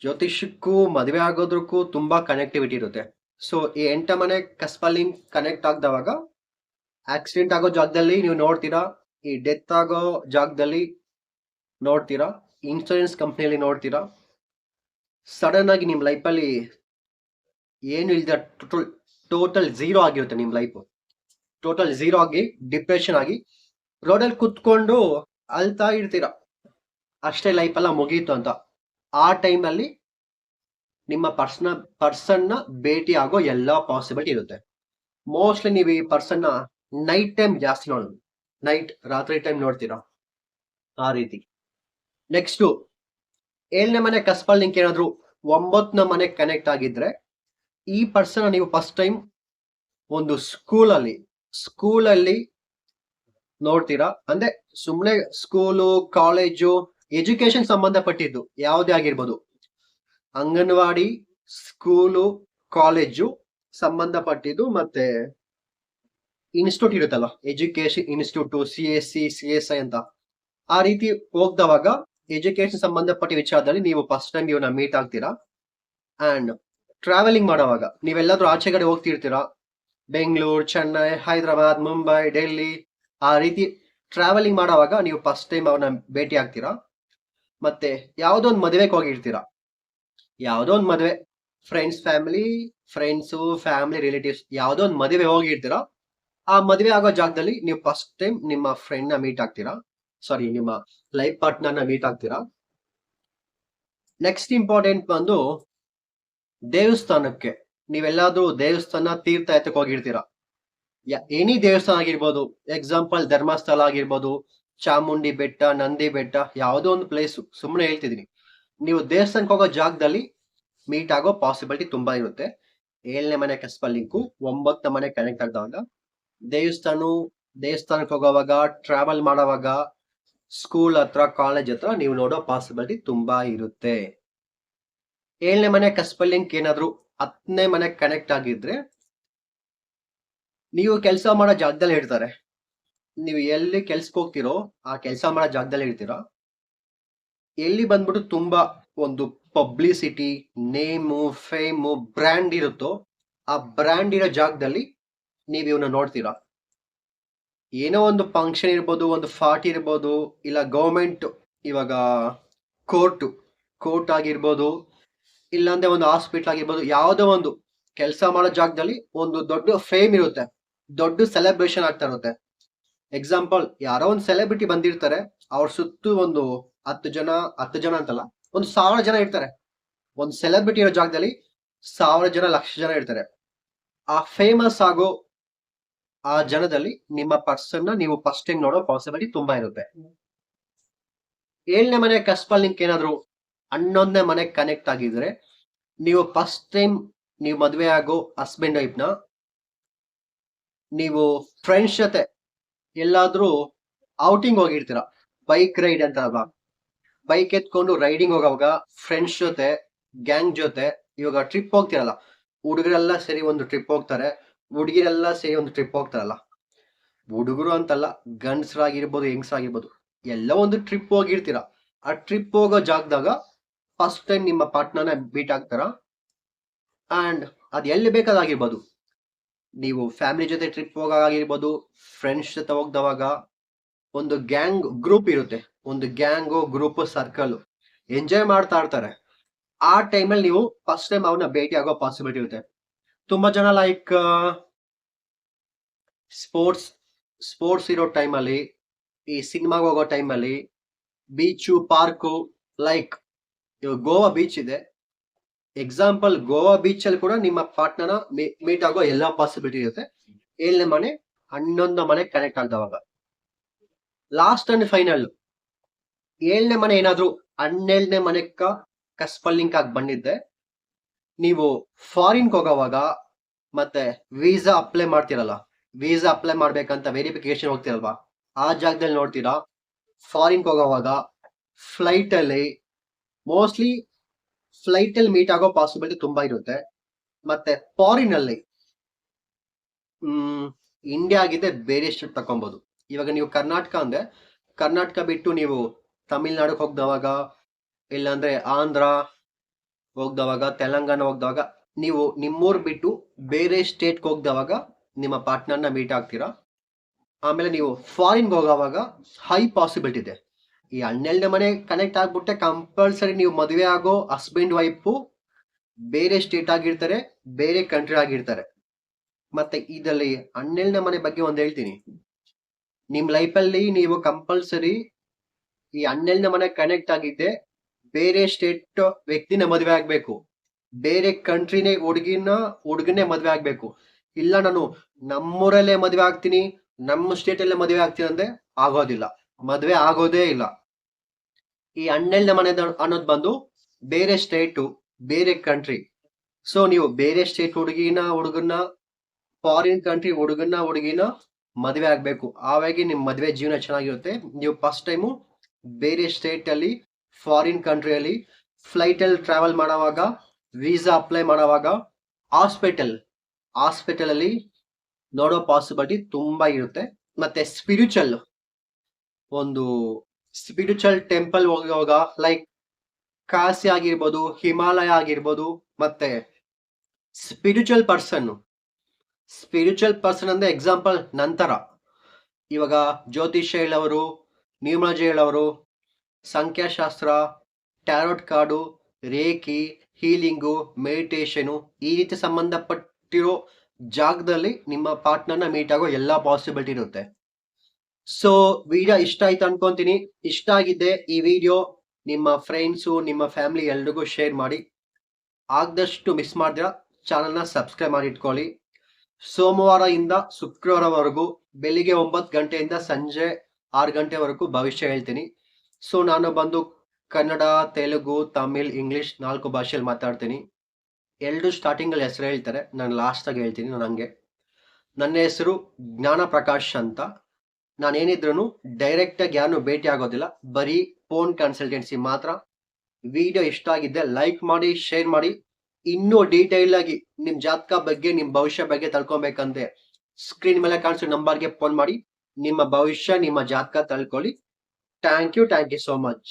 ಜ್ಯೋತಿಷಕ್ಕೂ ಮದುವೆ ಆಗೋದಕ್ಕೂ ತುಂಬಾ ಕನೆಕ್ಟಿವಿಟಿ ಇರುತ್ತೆ. ಸೊ ಈ ಎಂಟ ಮನೆ ಕಸ್ಪಲಿಂಗ್ ಕನೆಕ್ಟ್ ಆಗದವಾಗ ಆಕ್ಸಿಡೆಂಟ್ ಆಗೋ ಜಾಗದಲ್ಲಿ ನೀವು ನೋಡ್ತೀರಾ, ಈ ಡೆತ್ ಆಗೋ ಜಾಗದಲ್ಲಿ ನೋಡ್ತೀರಾ ಇನ್ಶೂರೆನ್ಸ್ ಕಂಪ್ನಿಯಲ್ಲಿ ನೋಡ್ತೀರಾ ಸಡನ್ ಆಗಿ ನಿಮ್ಮ ಲೈಫಲ್ಲಿ ಏನು ಇಲ್ದ ಟೋಟಲ್ ಟೋಟಲ್ ಝೀರೋ ಆಗಿರುತ್ತೆ ನಿಮ್ಮ ಲೈಫ್ ಟೋಟಲ್ ಝೀರೋ ಆಗಿ ಡಿಪ್ರೆಷನ್ ಆಗಿ ರೋಡಲ್ಲಿ ಕುತ್ಕೊಂಡು ಅಳ್ತಾ ಇರ್ತೀರಾ, ಅಷ್ಟೇ ಲೈಫ್ ಎಲ್ಲ ಮುಗೀತು ಅಂತ. ಆ ಟೈಮಲ್ಲಿ ನಿಮ್ಮ ಪರ್ಸನ, ಪರ್ಸನ್ನ ಭೇಟಿ ಆಗೋ ಎಲ್ಲ ಪಾಸಿಬಿಲಿಟಿ ಇರುತ್ತೆ. ಮೋಸ್ಟ್ಲಿ ನೀವು ಈ ಪರ್ಸನ್ನ ನೈಟ್ ಟೈಮ್ ಜಾಸ್ತಿ ನೋಡೋದು. ನೈಟ್ ರಾತ್ರಿ ಟೈಮ್ ನೋಡ್ತೀರಾ? ಆ ರೀತಿ. ನೆಕ್ಸ್ಟು ಏಳನೇ ಮನೆ ಕಸ್ಪಲ್ ಲಿಂಕ್ ಏನಾದ್ರು ಒಂಬತ್ತನೇ ಮನೆ ಕನೆಕ್ಟ್ ಆಗಿದ್ರೆ ಈ ಪರ್ಸನ್ ನೀವು ಫಸ್ಟ್ ಟೈಮ್ ಒಂದು ಸ್ಕೂಲಲ್ಲಿ ಸ್ಕೂಲಲ್ಲಿ ನೋಡ್ತೀರಾ? ಅಂದ್ರೆ ಸುಮ್ಮನೆ ಸ್ಕೂಲು ಕಾಲೇಜು ಎಜುಕೇಶನ್ ಸಂಬಂಧಪಟ್ಟಿದ್ದು ಯಾವುದೇ ಆಗಿರ್ಬೋದು. ಅಂಗನವಾಡಿ, ಸ್ಕೂಲು, ಕಾಲೇಜು ಸಂಬಂಧಪಟ್ಟಿದ್ದು ಮತ್ತೆ ಇನ್ಸ್ಟಿಟ್ಯೂಟ್ ಇರುತ್ತಲ್ಲ education institute C S C C S I ಅಂತ. ಆ ರೀತಿ ಹೋಗ್ದವಾಗ ಎಜುಕೇಶನ್ ಸಂಬಂಧಪಟ್ಟ ವಿಚಾರದಲ್ಲಿ ನೀವು ಫಸ್ಟ್ ಟೈಮ್ ಇವನ್ನ ಮೀಟ್ ಆಗ್ತೀರಾ? ಅಂಡ್ ಟ್ರಾವೆಲಿಂಗ್ ಮಾಡೋವಾಗ ನೀವೆಲ್ಲಾದ್ರೂ ಆಚೆ ಕಡೆ ಹೋಗ್ತಿರ್ತೀರಾ? ಬೆಂಗಳೂರು, ಚೆನ್ನೈ, ಹೈದರಾಬಾದ್, ಮುಂಬೈ, ಡೆಲ್ಲಿ ಆ ರೀತಿ ಟ್ರಾವೆಲಿಂಗ್ ಮಾಡೋವಾಗ ನೀವು ಫಸ್ಟ್ ಟೈಮ್ ಅವ್ರನ್ನ ಭೇಟಿ ಆಗ್ತೀರಾ? ಮತ್ತೆ ಯಾವುದೋ ಒಂದು ಮದುವೆಗೆ ಹೋಗಿರ್ತೀರಾ? ಯಾವುದೋ ಒಂದು ಮದುವೆ friends family friends family relatives ಯಾವುದೋ ಒಂದು ಮದುವೆ ಹೋಗಿರ್ತೀರ? ಆ ಮದುವೆ ಆಗೋ ಜಾಗದಲ್ಲಿ ನೀವು ಫಸ್ಟ್ ಟೈಮ್ ನಿಮ್ಮ ಫ್ರೆಂಡ್ನ ಮೀಟ್ ಆಗ್ತೀರಾ? ಸಾರಿ ನಿಮ್ಮ ಲೈಫ್ ಪಾರ್ಟ್ನರ್ನ ಮೀಟ್ ಆಗ್ತೀರಾ? ನೆಕ್ಸ್ಟ್ ಇಂಪಾರ್ಟೆಂಟ್ ಬಂದು ದೇವಸ್ಥಾನಕ್ಕೆ. ನೀವೆಲ್ಲಾದ್ರೂ ದೇವಸ್ಥಾನ ತೀರ್ಥಯಾತ್ರಕ್ಕೆ ಹೋಗಿರ್ತೀರಾ? ಎನಿ ದೇವಸ್ಥಾನ ಆಗಿರ್ಬೋದು? ಎಕ್ಸಾಂಪಲ್ ಧರ್ಮಸ್ಥಳ ಆಗಿರ್ಬೋದು ಚಾಮುಂಡಿ ಬೆಟ್ಟ, ನಂದಿ ಬೆಟ್ಟ, ಯಾವುದೋ ಒಂದು ಪ್ಲೇಸ್ ಸುಮ್ಮನೆ ಹೇಳ್ತಿದೀನಿ ನೀವು ದೇವಸ್ಥಾನಕ್ಕೆ ಹೋಗೋ ಜಾಗದಲ್ಲಿ ಮೀಟ್ ಆಗೋ ಪಾಸಿಬಿಲಿಟಿ ತುಂಬಾ ಇರುತ್ತೆ. ಏಳನೇ ಮನೆ ಕಸ್ಪಲ್ ಲಿಂಕು ಒಂಬತ್ತನೇ ಮನೆ ಕನೆಕ್ಟ್ ಆದಾಗ ದೇವಸ್ಥಾನ ದೇವಸ್ಥಾನಕ್ಕೆ ಹೋಗೋವಾಗ ಟ್ರಾವೆಲ್ ಮಾಡೋವಾಗ ಸ್ಕೂಲ್ ಹತ್ರ ಕಾಲೇಜ್ ಹತ್ರ ನೀವು ನೋಡೋ ಪಾಸಿಬಿಲಿಟಿ ತುಂಬಾ ಇರುತ್ತೆ. ಏಳನೇ ಮನೆ ಕಸ್ಪಲ್ ಲಿಂಕ್ ಏನಾದ್ರು ಹತ್ತನೇ ಮನೆ ಕನೆಕ್ಟ್ ಆಗಿದ್ರೆ, ನೀವು ಕೆಲಸ ಮಾಡೋ ಜಾಗದಲ್ಲಿ ಇರ್ತಾರೆ ನೀವು ಎಲ್ಲಿ ಕೆಲ್ಸಕ್ಕೆ ಹೋಗ್ತಿರೋ ಆ ಕೆಲಸ ಮಾಡೋ ಜಾಗದಲ್ಲಿ ಇರ್ತೀರೋ. ಎಲ್ಲಿ ಬಂದ್ಬಿಟ್ಟು ತುಂಬಾ ಒಂದು ಪಬ್ಲಿಸಿಟಿ, ನೇಮು, ಫೇಮು, ಬ್ರ್ಯಾಂಡ್ ಇರುತ್ತೋ ಆ ಬ್ರ್ಯಾಂಡ್ ಇರೋ ಜಾಗದಲ್ಲಿ ನೀವು ಇವನ್ನ ನೋಡ್ತೀರಾ. ಏನೋ ಒಂದು ಫಂಕ್ಷನ್ ಇರ್ಬೋದು, ಒಂದು ಫಾರ್ಟಿ ಇರ್ಬೋದು, ಇಲ್ಲ ಗೌರ್ಮೆಂಟ್ ಇವಾಗ ಕೋರ್ಟು, ಕೋರ್ಟ್ ಆಗಿರ್ಬೋದು, ಇಲ್ಲಾಂದ್ರೆ ಒಂದು ಹಾಸ್ಪಿಟ್ಲ್ ಆಗಿರ್ಬೋದು, ಯಾವುದೋ ಒಂದು ಕೆಲಸ ಮಾಡೋ ಜಾಗದಲ್ಲಿ ಒಂದು ದೊಡ್ಡ ಫೇಮ್ ಇರುತ್ತೆ. ದೊಡ್ಡ ಸೆಲೆಬ್ರೇಷನ್ ಆಗ್ತಾ ಇರುತ್ತೆ. ಎಕ್ಸಾಂಪಲ್ ಯಾರೋ ಒಂದು ಸೆಲೆಬ್ರಿಟಿ ಬಂದಿರ್ತಾರೆ, ಅವ್ರ ಸುತ್ತು ಒಂದು ಹತ್ತು ಜನ ಹತ್ತು ಜನ ಅಂತಲ್ಲ, ಒಂದು ಸಾವಿರ ಜನ ಇರ್ತಾರೆ. ಒಂದು ಸೆಲೆಬ್ರಿಟಿ ಇರೋ ಜಾಗದಲ್ಲಿ ಸಾವಿರ ಜನ, ಲಕ್ಷ ಜನ ಇರ್ತಾರೆ. ಆ ಫೇಮಸ್ ಆಗೋ ಆ ಜನದಲ್ಲಿ ನಿಮ್ಮ ಪರ್ಸನ್ ನೀವು ಫಸ್ಟ್ ಟೈಮ್ ನೋಡೋ ಪಾಸಿಬಿಲಿಟಿ ತುಂಬಾ ಇರುತ್ತೆ. ಏಳನೇ ಮನೆ ಕಸ್ಪಲ್ ಲಿಂಕ್ ಏನಾದ್ರು ಹನ್ನೊಂದನೇ ಮನೆ ಕನೆಕ್ಟ್ ಆಗಿದ್ರೆ, ನೀವು ಫಸ್ಟ್ ಟೈಮ್ ನೀವು ಮದುವೆ ಆಗೋ ಹಸ್ಬೆಂಡ್ ವೈಫ್ನ ನೀವು ಫ್ರೆಂಡ್ಸ್ ಜೊತೆ ಎಲ್ಲಾದ್ರೂ ಔಟಿಂಗ್ ಹೋಗಿರ್ತೀರ? ಬೈಕ್ ರೈಡ್ ಅಂತ ಅಲ್ವಾ? ಬೈಕ್ ಎತ್ಕೊಂಡು ರೈಡಿಂಗ್ ಹೋಗೋವಾಗ ಫ್ರೆಂಡ್ಸ್ ಜೊತೆ ಗ್ಯಾಂಗ್ ಜೊತೆ ಇವಾಗ ಟ್ರಿಪ್ ಹೋಗ್ತಿರಲ್ಲ? ಹುಡುಗರೆಲ್ಲ ಸೇರಿ ಒಂದು ಟ್ರಿಪ್ ಹೋಗ್ತಾರೆ. ಹುಡುಗಿರೆಲ್ಲ ಸೇರಿ ಒಂದು ಟ್ರಿಪ್ ಹೋಗ್ತಾರಲ್ಲ? ಹುಡುಗರು ಅಂತಲ್ಲ ಗಂಡಸರಾಗಿರ್ಬೋದು ಹೆಂಗಸರಾಗಿರ್ಬೋದು ಎಲ್ಲ ಒಂದು ಟ್ರಿಪ್ ಹೋಗಿರ್ತೀರ. ಆ ಟ್ರಿಪ್ ಹೋಗೋ ಜಾಗದಾಗ ಫಸ್ಟ್ ಟೈಮ್ ನಿಮ್ಮ ಪಾರ್ಟ್ನರ್ನ ಬೀಟ್ ಆಗ್ತಾರ? ಅಂಡ್ ಅದು ಎಲ್ಲಿ ಬೇಕಾದಾಗಿರ್ಬೋದು? ನೀವು ಫ್ಯಾಮಿಲಿ ಜೊತೆ ಟ್ರಿಪ್ ಹೋಗಾಗಿರ್ಬೋದು ಫ್ರೆಂಡ್ಸ್ ಜೊತೆ ಹೋಗ್ದವಾಗ ಒಂದು ಗ್ಯಾಂಗ್ ಗ್ರೂಪ್ ಇರುತ್ತೆ. ಒಂದು ಗ್ಯಾಂಗು ಗ್ರೂಪ್ ಸರ್ಕಲ್ ಎಂಜಾಯ್ ಮಾಡ್ತಾ ಇರ್ತಾರೆ. ಆ ಟೈಮಲ್ಲಿ ನೀವು ಫಸ್ಟ್ ಟೈಮ್ ಅವನ್ನ ಭೇಟಿ ಆಗೋ ಪಾಸಿಬಿಲಿಟಿ ಇರುತ್ತೆ. ತುಂಬಾ ಜನ ಲೈಕ್ ಸ್ಪೋರ್ಟ್ಸ್ ಸ್ಪೋರ್ಟ್ಸ್ ಇರೋ ಟೈಮಲ್ಲಿ ಈ ಸಿನಿಮಾಗೆ ಹೋಗೋ ಟೈಮಲ್ಲಿ beach park like Goa beach ಇದೆ. ಎಕ್ಸಾಂಪಲ್ ಗೋವಾ ಬೀಚ್ ಅಲ್ಲಿ ಕೂಡ ನಿಮ್ಮ ಪಾರ್ಟ್ನರ್ನ ಮೀಟ್ ಆಗೋ ಎಲ್ಲ ಪಾಸಿಬಿಲಿಟಿ ಇರುತ್ತೆ. ಏಳನೇ ಮನೆ, ಹನ್ನೊಂದು ಮನೆ ಕನೆಕ್ಟ್ ಆದವಾಗ ಲಾಸ್ಟ್ ಅಂಡ್ ಫೈನಲ್ ಏಳನೇ ಮನೆ ಏನಾದ್ರು ಹನ್ನೆರಡನೇ ಮನೆಕ್ಕ ಕಸ್ಪಲ್ಲಿಂಕ್ ಆಗಿ ಬಂದಿದ್ದೆ. ನೀವು ಫಾರಿನ್ಗೆ ಹೋಗೋವಾಗ ಮತ್ತೆ ವೀಸಾ ಅಪ್ಲೈ ಮಾಡ್ತಿರಲ್ಲ ವೀಸಾ ಅಪ್ಲೈ ಮಾಡ್ಬೇಕಂತ ವೆರಿಫಿಕೇಶನ್ ಹೋಗ್ತಿರಲ್ವಾ, ಆ ಜಾಗದಲ್ಲಿ ನೋಡ್ತೀರಾ ಫಾರಿನ್ಗೆ ಹೋಗೋವಾಗ ಫ್ಲೈಟ್ ಅಲ್ಲಿ ಮೋಸ್ಟ್ಲಿ ಫ್ಲೈಟ್ ಅಲ್ಲಿ ಮೀಟ್ ಆಗೋ ಪಾಸಿಬಿಲಿಟಿ ತುಂಬಾ ಇರುತ್ತೆ. ಮತ್ತೆ ಫಾರಿನ್ ಅಲ್ಲಿ ಹ್ಮ್ ಇಂಡಿಯಾ ಆಗಿದೆ ಬೇರೆ ಸ್ಟೇಟ್ ತಕೊಬಹುದು ಇವಾಗ ನೀವು ಕರ್ನಾಟಕ ಅಂದ್ರೆ, ಕರ್ನಾಟಕ ಬಿಟ್ಟು ನೀವು ತಮಿಳ್ನಾಡಿಗೆ ಹೋಗ್ದವಾಗ, ಇಲ್ಲಾಂದ್ರೆ ಆಂಧ್ರ ಹೋಗ್ದವಾಗ, ತೆಲಂಗಾಣ ಹೋಗ್ದವಾಗ, ನೀವು ನಿಮ್ಮೂರ್ ಬಿಟ್ಟು ಬೇರೆ ಸ್ಟೇಟ್ಗೆ ಹೋಗ್ದವಾಗ ನಿಮ್ಮ ಪಾರ್ಟ್ನರ್ನ ಮೀಟ್ ಆಗ್ತೀರಾ? ಆಮೇಲೆ ನೀವು ಫಾರಿನ್ಗೆ ಹೋಗೋವಾಗ ಹೈ ಪಾಸಿಬಿಲಿಟಿ ಇದೆ. ಈ ಹನ್ನೆರಡನೇ ಮನೆ ಕನೆಕ್ಟ್ ಆಗ್ಬಿಟ್ಟೆ ಕಂಪಲ್ಸರಿ ನೀವು ಮದುವೆ ಆಗೋ ಹಸ್ಬೆಂಡ್ ವೈಫು ಬೇರೆ ಸ್ಟೇಟ್ ಆಗಿರ್ತಾರೆ, ಬೇರೆ ಕಂಟ್ರಿ ಆಗಿರ್ತಾರೆ. ಮತ್ತೆ ಇದರಲ್ಲಿ ಹನ್ನೆರಡನೇ ಮನೆ ಬಗ್ಗೆ ಒಂದು ಹೇಳ್ತೀನಿ. ನಿಮ್ ಲೈಫಲ್ಲಿ ನೀವು ಕಂಪಲ್ಸರಿ ಈ ಹನ್ನೆರಡನೇ ಮನೆ ಕನೆಕ್ಟ್ ಆಗಿದ್ದೆ, ಬೇರೆ ಸ್ಟೇಟ್ ವ್ಯಕ್ತಿನ ಮದುವೆ ಆಗ್ಬೇಕು. ಬೇರೆ ಕಂಟ್ರಿನೇ ಹುಡುಗಿನ ಹುಡುಗನೇ ಮದುವೆ ಆಗ್ಬೇಕು. ಇಲ್ಲ, ನಾನು ನಮ್ಮೂರಲ್ಲೇ ಮದುವೆ ಆಗ್ತೀನಿ, ನಮ್ಮ ಸ್ಟೇಟ್ ಅಲ್ಲೇ ಮದುವೆ ಆಗ್ತೀನಿ ಅಂದ್ರೆ ಆಗೋದಿಲ್ಲ. ಮದುವೆ ಆಗೋದೇ ಇಲ್ಲ. ಈ ಹನ್ನೆರಡನೇ ಮನೆ ಅನ್ನೋದು ಬಂದು ಬೇರೆ ಸ್ಟೇಟು ಬೇರೆ ಕಂಟ್ರಿ ಸೊ ನೀವು ಬೇರೆ ಸ್ಟೇಟ್ ಹುಡುಗಿನ, ಹುಡುಗನ್ನ ಫಾರಿನ್ ಕಂಟ್ರಿ ಹುಡುಗನ್ನ, ಹುಡುಗಿನ ಮದುವೆ ಆಗ್ಬೇಕು. ಆವಾಗಿ ನಿಮ್ ಮದುವೆ ಜೀವನ ಚೆನ್ನಾಗಿರುತ್ತೆ. ನೀವು ಫಸ್ಟ್ ಟೈಮು ಬೇರೆ ಸ್ಟೇಟ್ ಅಲ್ಲಿ ಫಾರಿನ್ ಕಂಟ್ರಿಯಲ್ಲಿ ಫ್ಲೈಟ್ ಅಲ್ಲಿ ಟ್ರಾವೆಲ್ ಮಾಡೋವಾಗ ವೀಸಾ ಅಪ್ಲೈ ಮಾಡೋವಾಗ ಹಾಸ್ಪಿಟಲ್ ಹಾಸ್ಪಿಟಲ್ ಅಲ್ಲಿ ನೋಡೋ ಪಾಸಿಬಿಲಿಟಿ ತುಂಬಾ ಇರುತ್ತೆ. ಮತ್ತೆ ಸ್ಪಿರಿಚುವಲ್ ಒಂದು ಸ್ಪಿರಿಚುವಲ್ ಟೆಂಪಲ್ ಹೋಗುವಾಗ ಲೈಕ್ ಕಾಶಿ ಆಗಿರ್ಬೋದು, ಹಿಮಾಲಯ ಆಗಿರ್ಬೋದು, ಮತ್ತೆ ಸ್ಪಿರಿಚುವಲ್ ಪರ್ಸನ್ ಸ್ಪಿರಿಚುವಲ್ ಪರ್ಸನ್ ಅಂದ್ರೆ ಎಕ್ಸಾಂಪಲ್ ನಂತರ. ಇವಾಗ ಜ್ಯೋತಿಷ್ ಹೇಳವರು ನ್ಯೂಮರಾಜಿ ಹೇಳವರು ಸಂಖ್ಯಾಶಾಸ್ತ್ರ tarot card reiki healing meditation ಈ ರೀತಿ ಸಂಬಂಧಪಟ್ಟಿರೋ ಜಾಗದಲ್ಲಿ ನಿಮ್ಮ ಪಾರ್ಟ್ನರ್ನ ಮೀಟ್ ಆಗೋ ಎಲ್ಲಾ ಪಾಸಿಬಿಲಿಟಿ ಇರುತ್ತೆ. ಸೊ ವಿಡಿಯೋ ಇಷ್ಟ ಆಯ್ತು ಅನ್ಕೊಂತೀನಿ. ಇಷ್ಟ ಆಗಿದ್ದೆ ಈ ವಿಡಿಯೋ ನಿಮ್ಮ ಫ್ರೆಂಡ್ಸು ನಿಮ್ಮ ಫ್ಯಾಮಿಲಿ ಎಲ್ರಿಗೂ ಶೇರ್ ಮಾಡಿ. ಆಗದಷ್ಟು ಮಿಸ್ ಮಾಡಿದ್ರ ಚಾನಲ್ನ ಸಬ್ಸ್ಕ್ರೈಬ್ ಮಾಡಿ ಇಟ್ಕೊಳ್ಳಿ. ಸೋಮವಾರ ಇಂದ ಶುಕ್ರವಾರವರೆಗೂ ಬೆಳಿಗ್ಗೆ ಒಂಬತ್ತು ಗಂಟೆಯಿಂದ ಸಂಜೆ ಆರು ಗಂಟೆವರೆಗೂ ಭವಿಷ್ಯ ಹೇಳ್ತೀನಿ. ಸೊ ನಾನು ಬಂದು ಕನ್ನಡ, ತೆಲುಗು, ತಮಿಳ್, ಇಂಗ್ಲೀಷ್ ನಾಲ್ಕು ಭಾಷೆಯಲ್ಲಿ ಮಾತಾಡ್ತೀನಿ. ಎರಡು ಸ್ಟಾರ್ಟಿಂಗಲ್ಲಿ ಹೆಸರು ಹೇಳ್ತಾರೆ. ನಾನು ಲಾಸ್ಟಾಗಿ ಹೇಳ್ತೀನಿ ನಾನು ನನ್ನ ಹೆಸರು ಜ್ಞಾನ ಪ್ರಕಾಶ್ ಅಂತ. ನಾನೇನಿದ್ರು ಡೈರೆಕ್ಟಾಗಿ ಯಾರನ್ನು ಭೇಟಿ ಆಗೋದಿಲ್ಲ. ಬರೀ ಫೋನ್ ಕನ್ಸಲ್ಟೆನ್ಸಿ ಮಾತ್ರ. ವಿಡಿಯೋ ಇಷ್ಟ ಆಗಿದ್ದೆ ಲೈಕ್ ಮಾಡಿ ಶೇರ್ ಮಾಡಿ. ಇನ್ನೂ ಡೀಟೇಲ್ ಆಗಿ ನಿಮ್ ಜಾತಕ ಬಗ್ಗೆ ನಿಮ್ಮ ಭವಿಷ್ಯ ಬಗ್ಗೆ ತಳ್ಕೊಬೇಕಂತೆ ಸ್ಕ್ರೀನ್ ಮೇಲೆ ಕಾಣಿಸೋ ನಂಬರ್ಗೆ ಫೋನ್ ಮಾಡಿ. ನಿಮ್ಮ ಭವಿಷ್ಯ, ನಿಮ್ಮ ಜಾತಕ ತಳ್ಕೊಳ್ಳಿ. Thank you thank you so much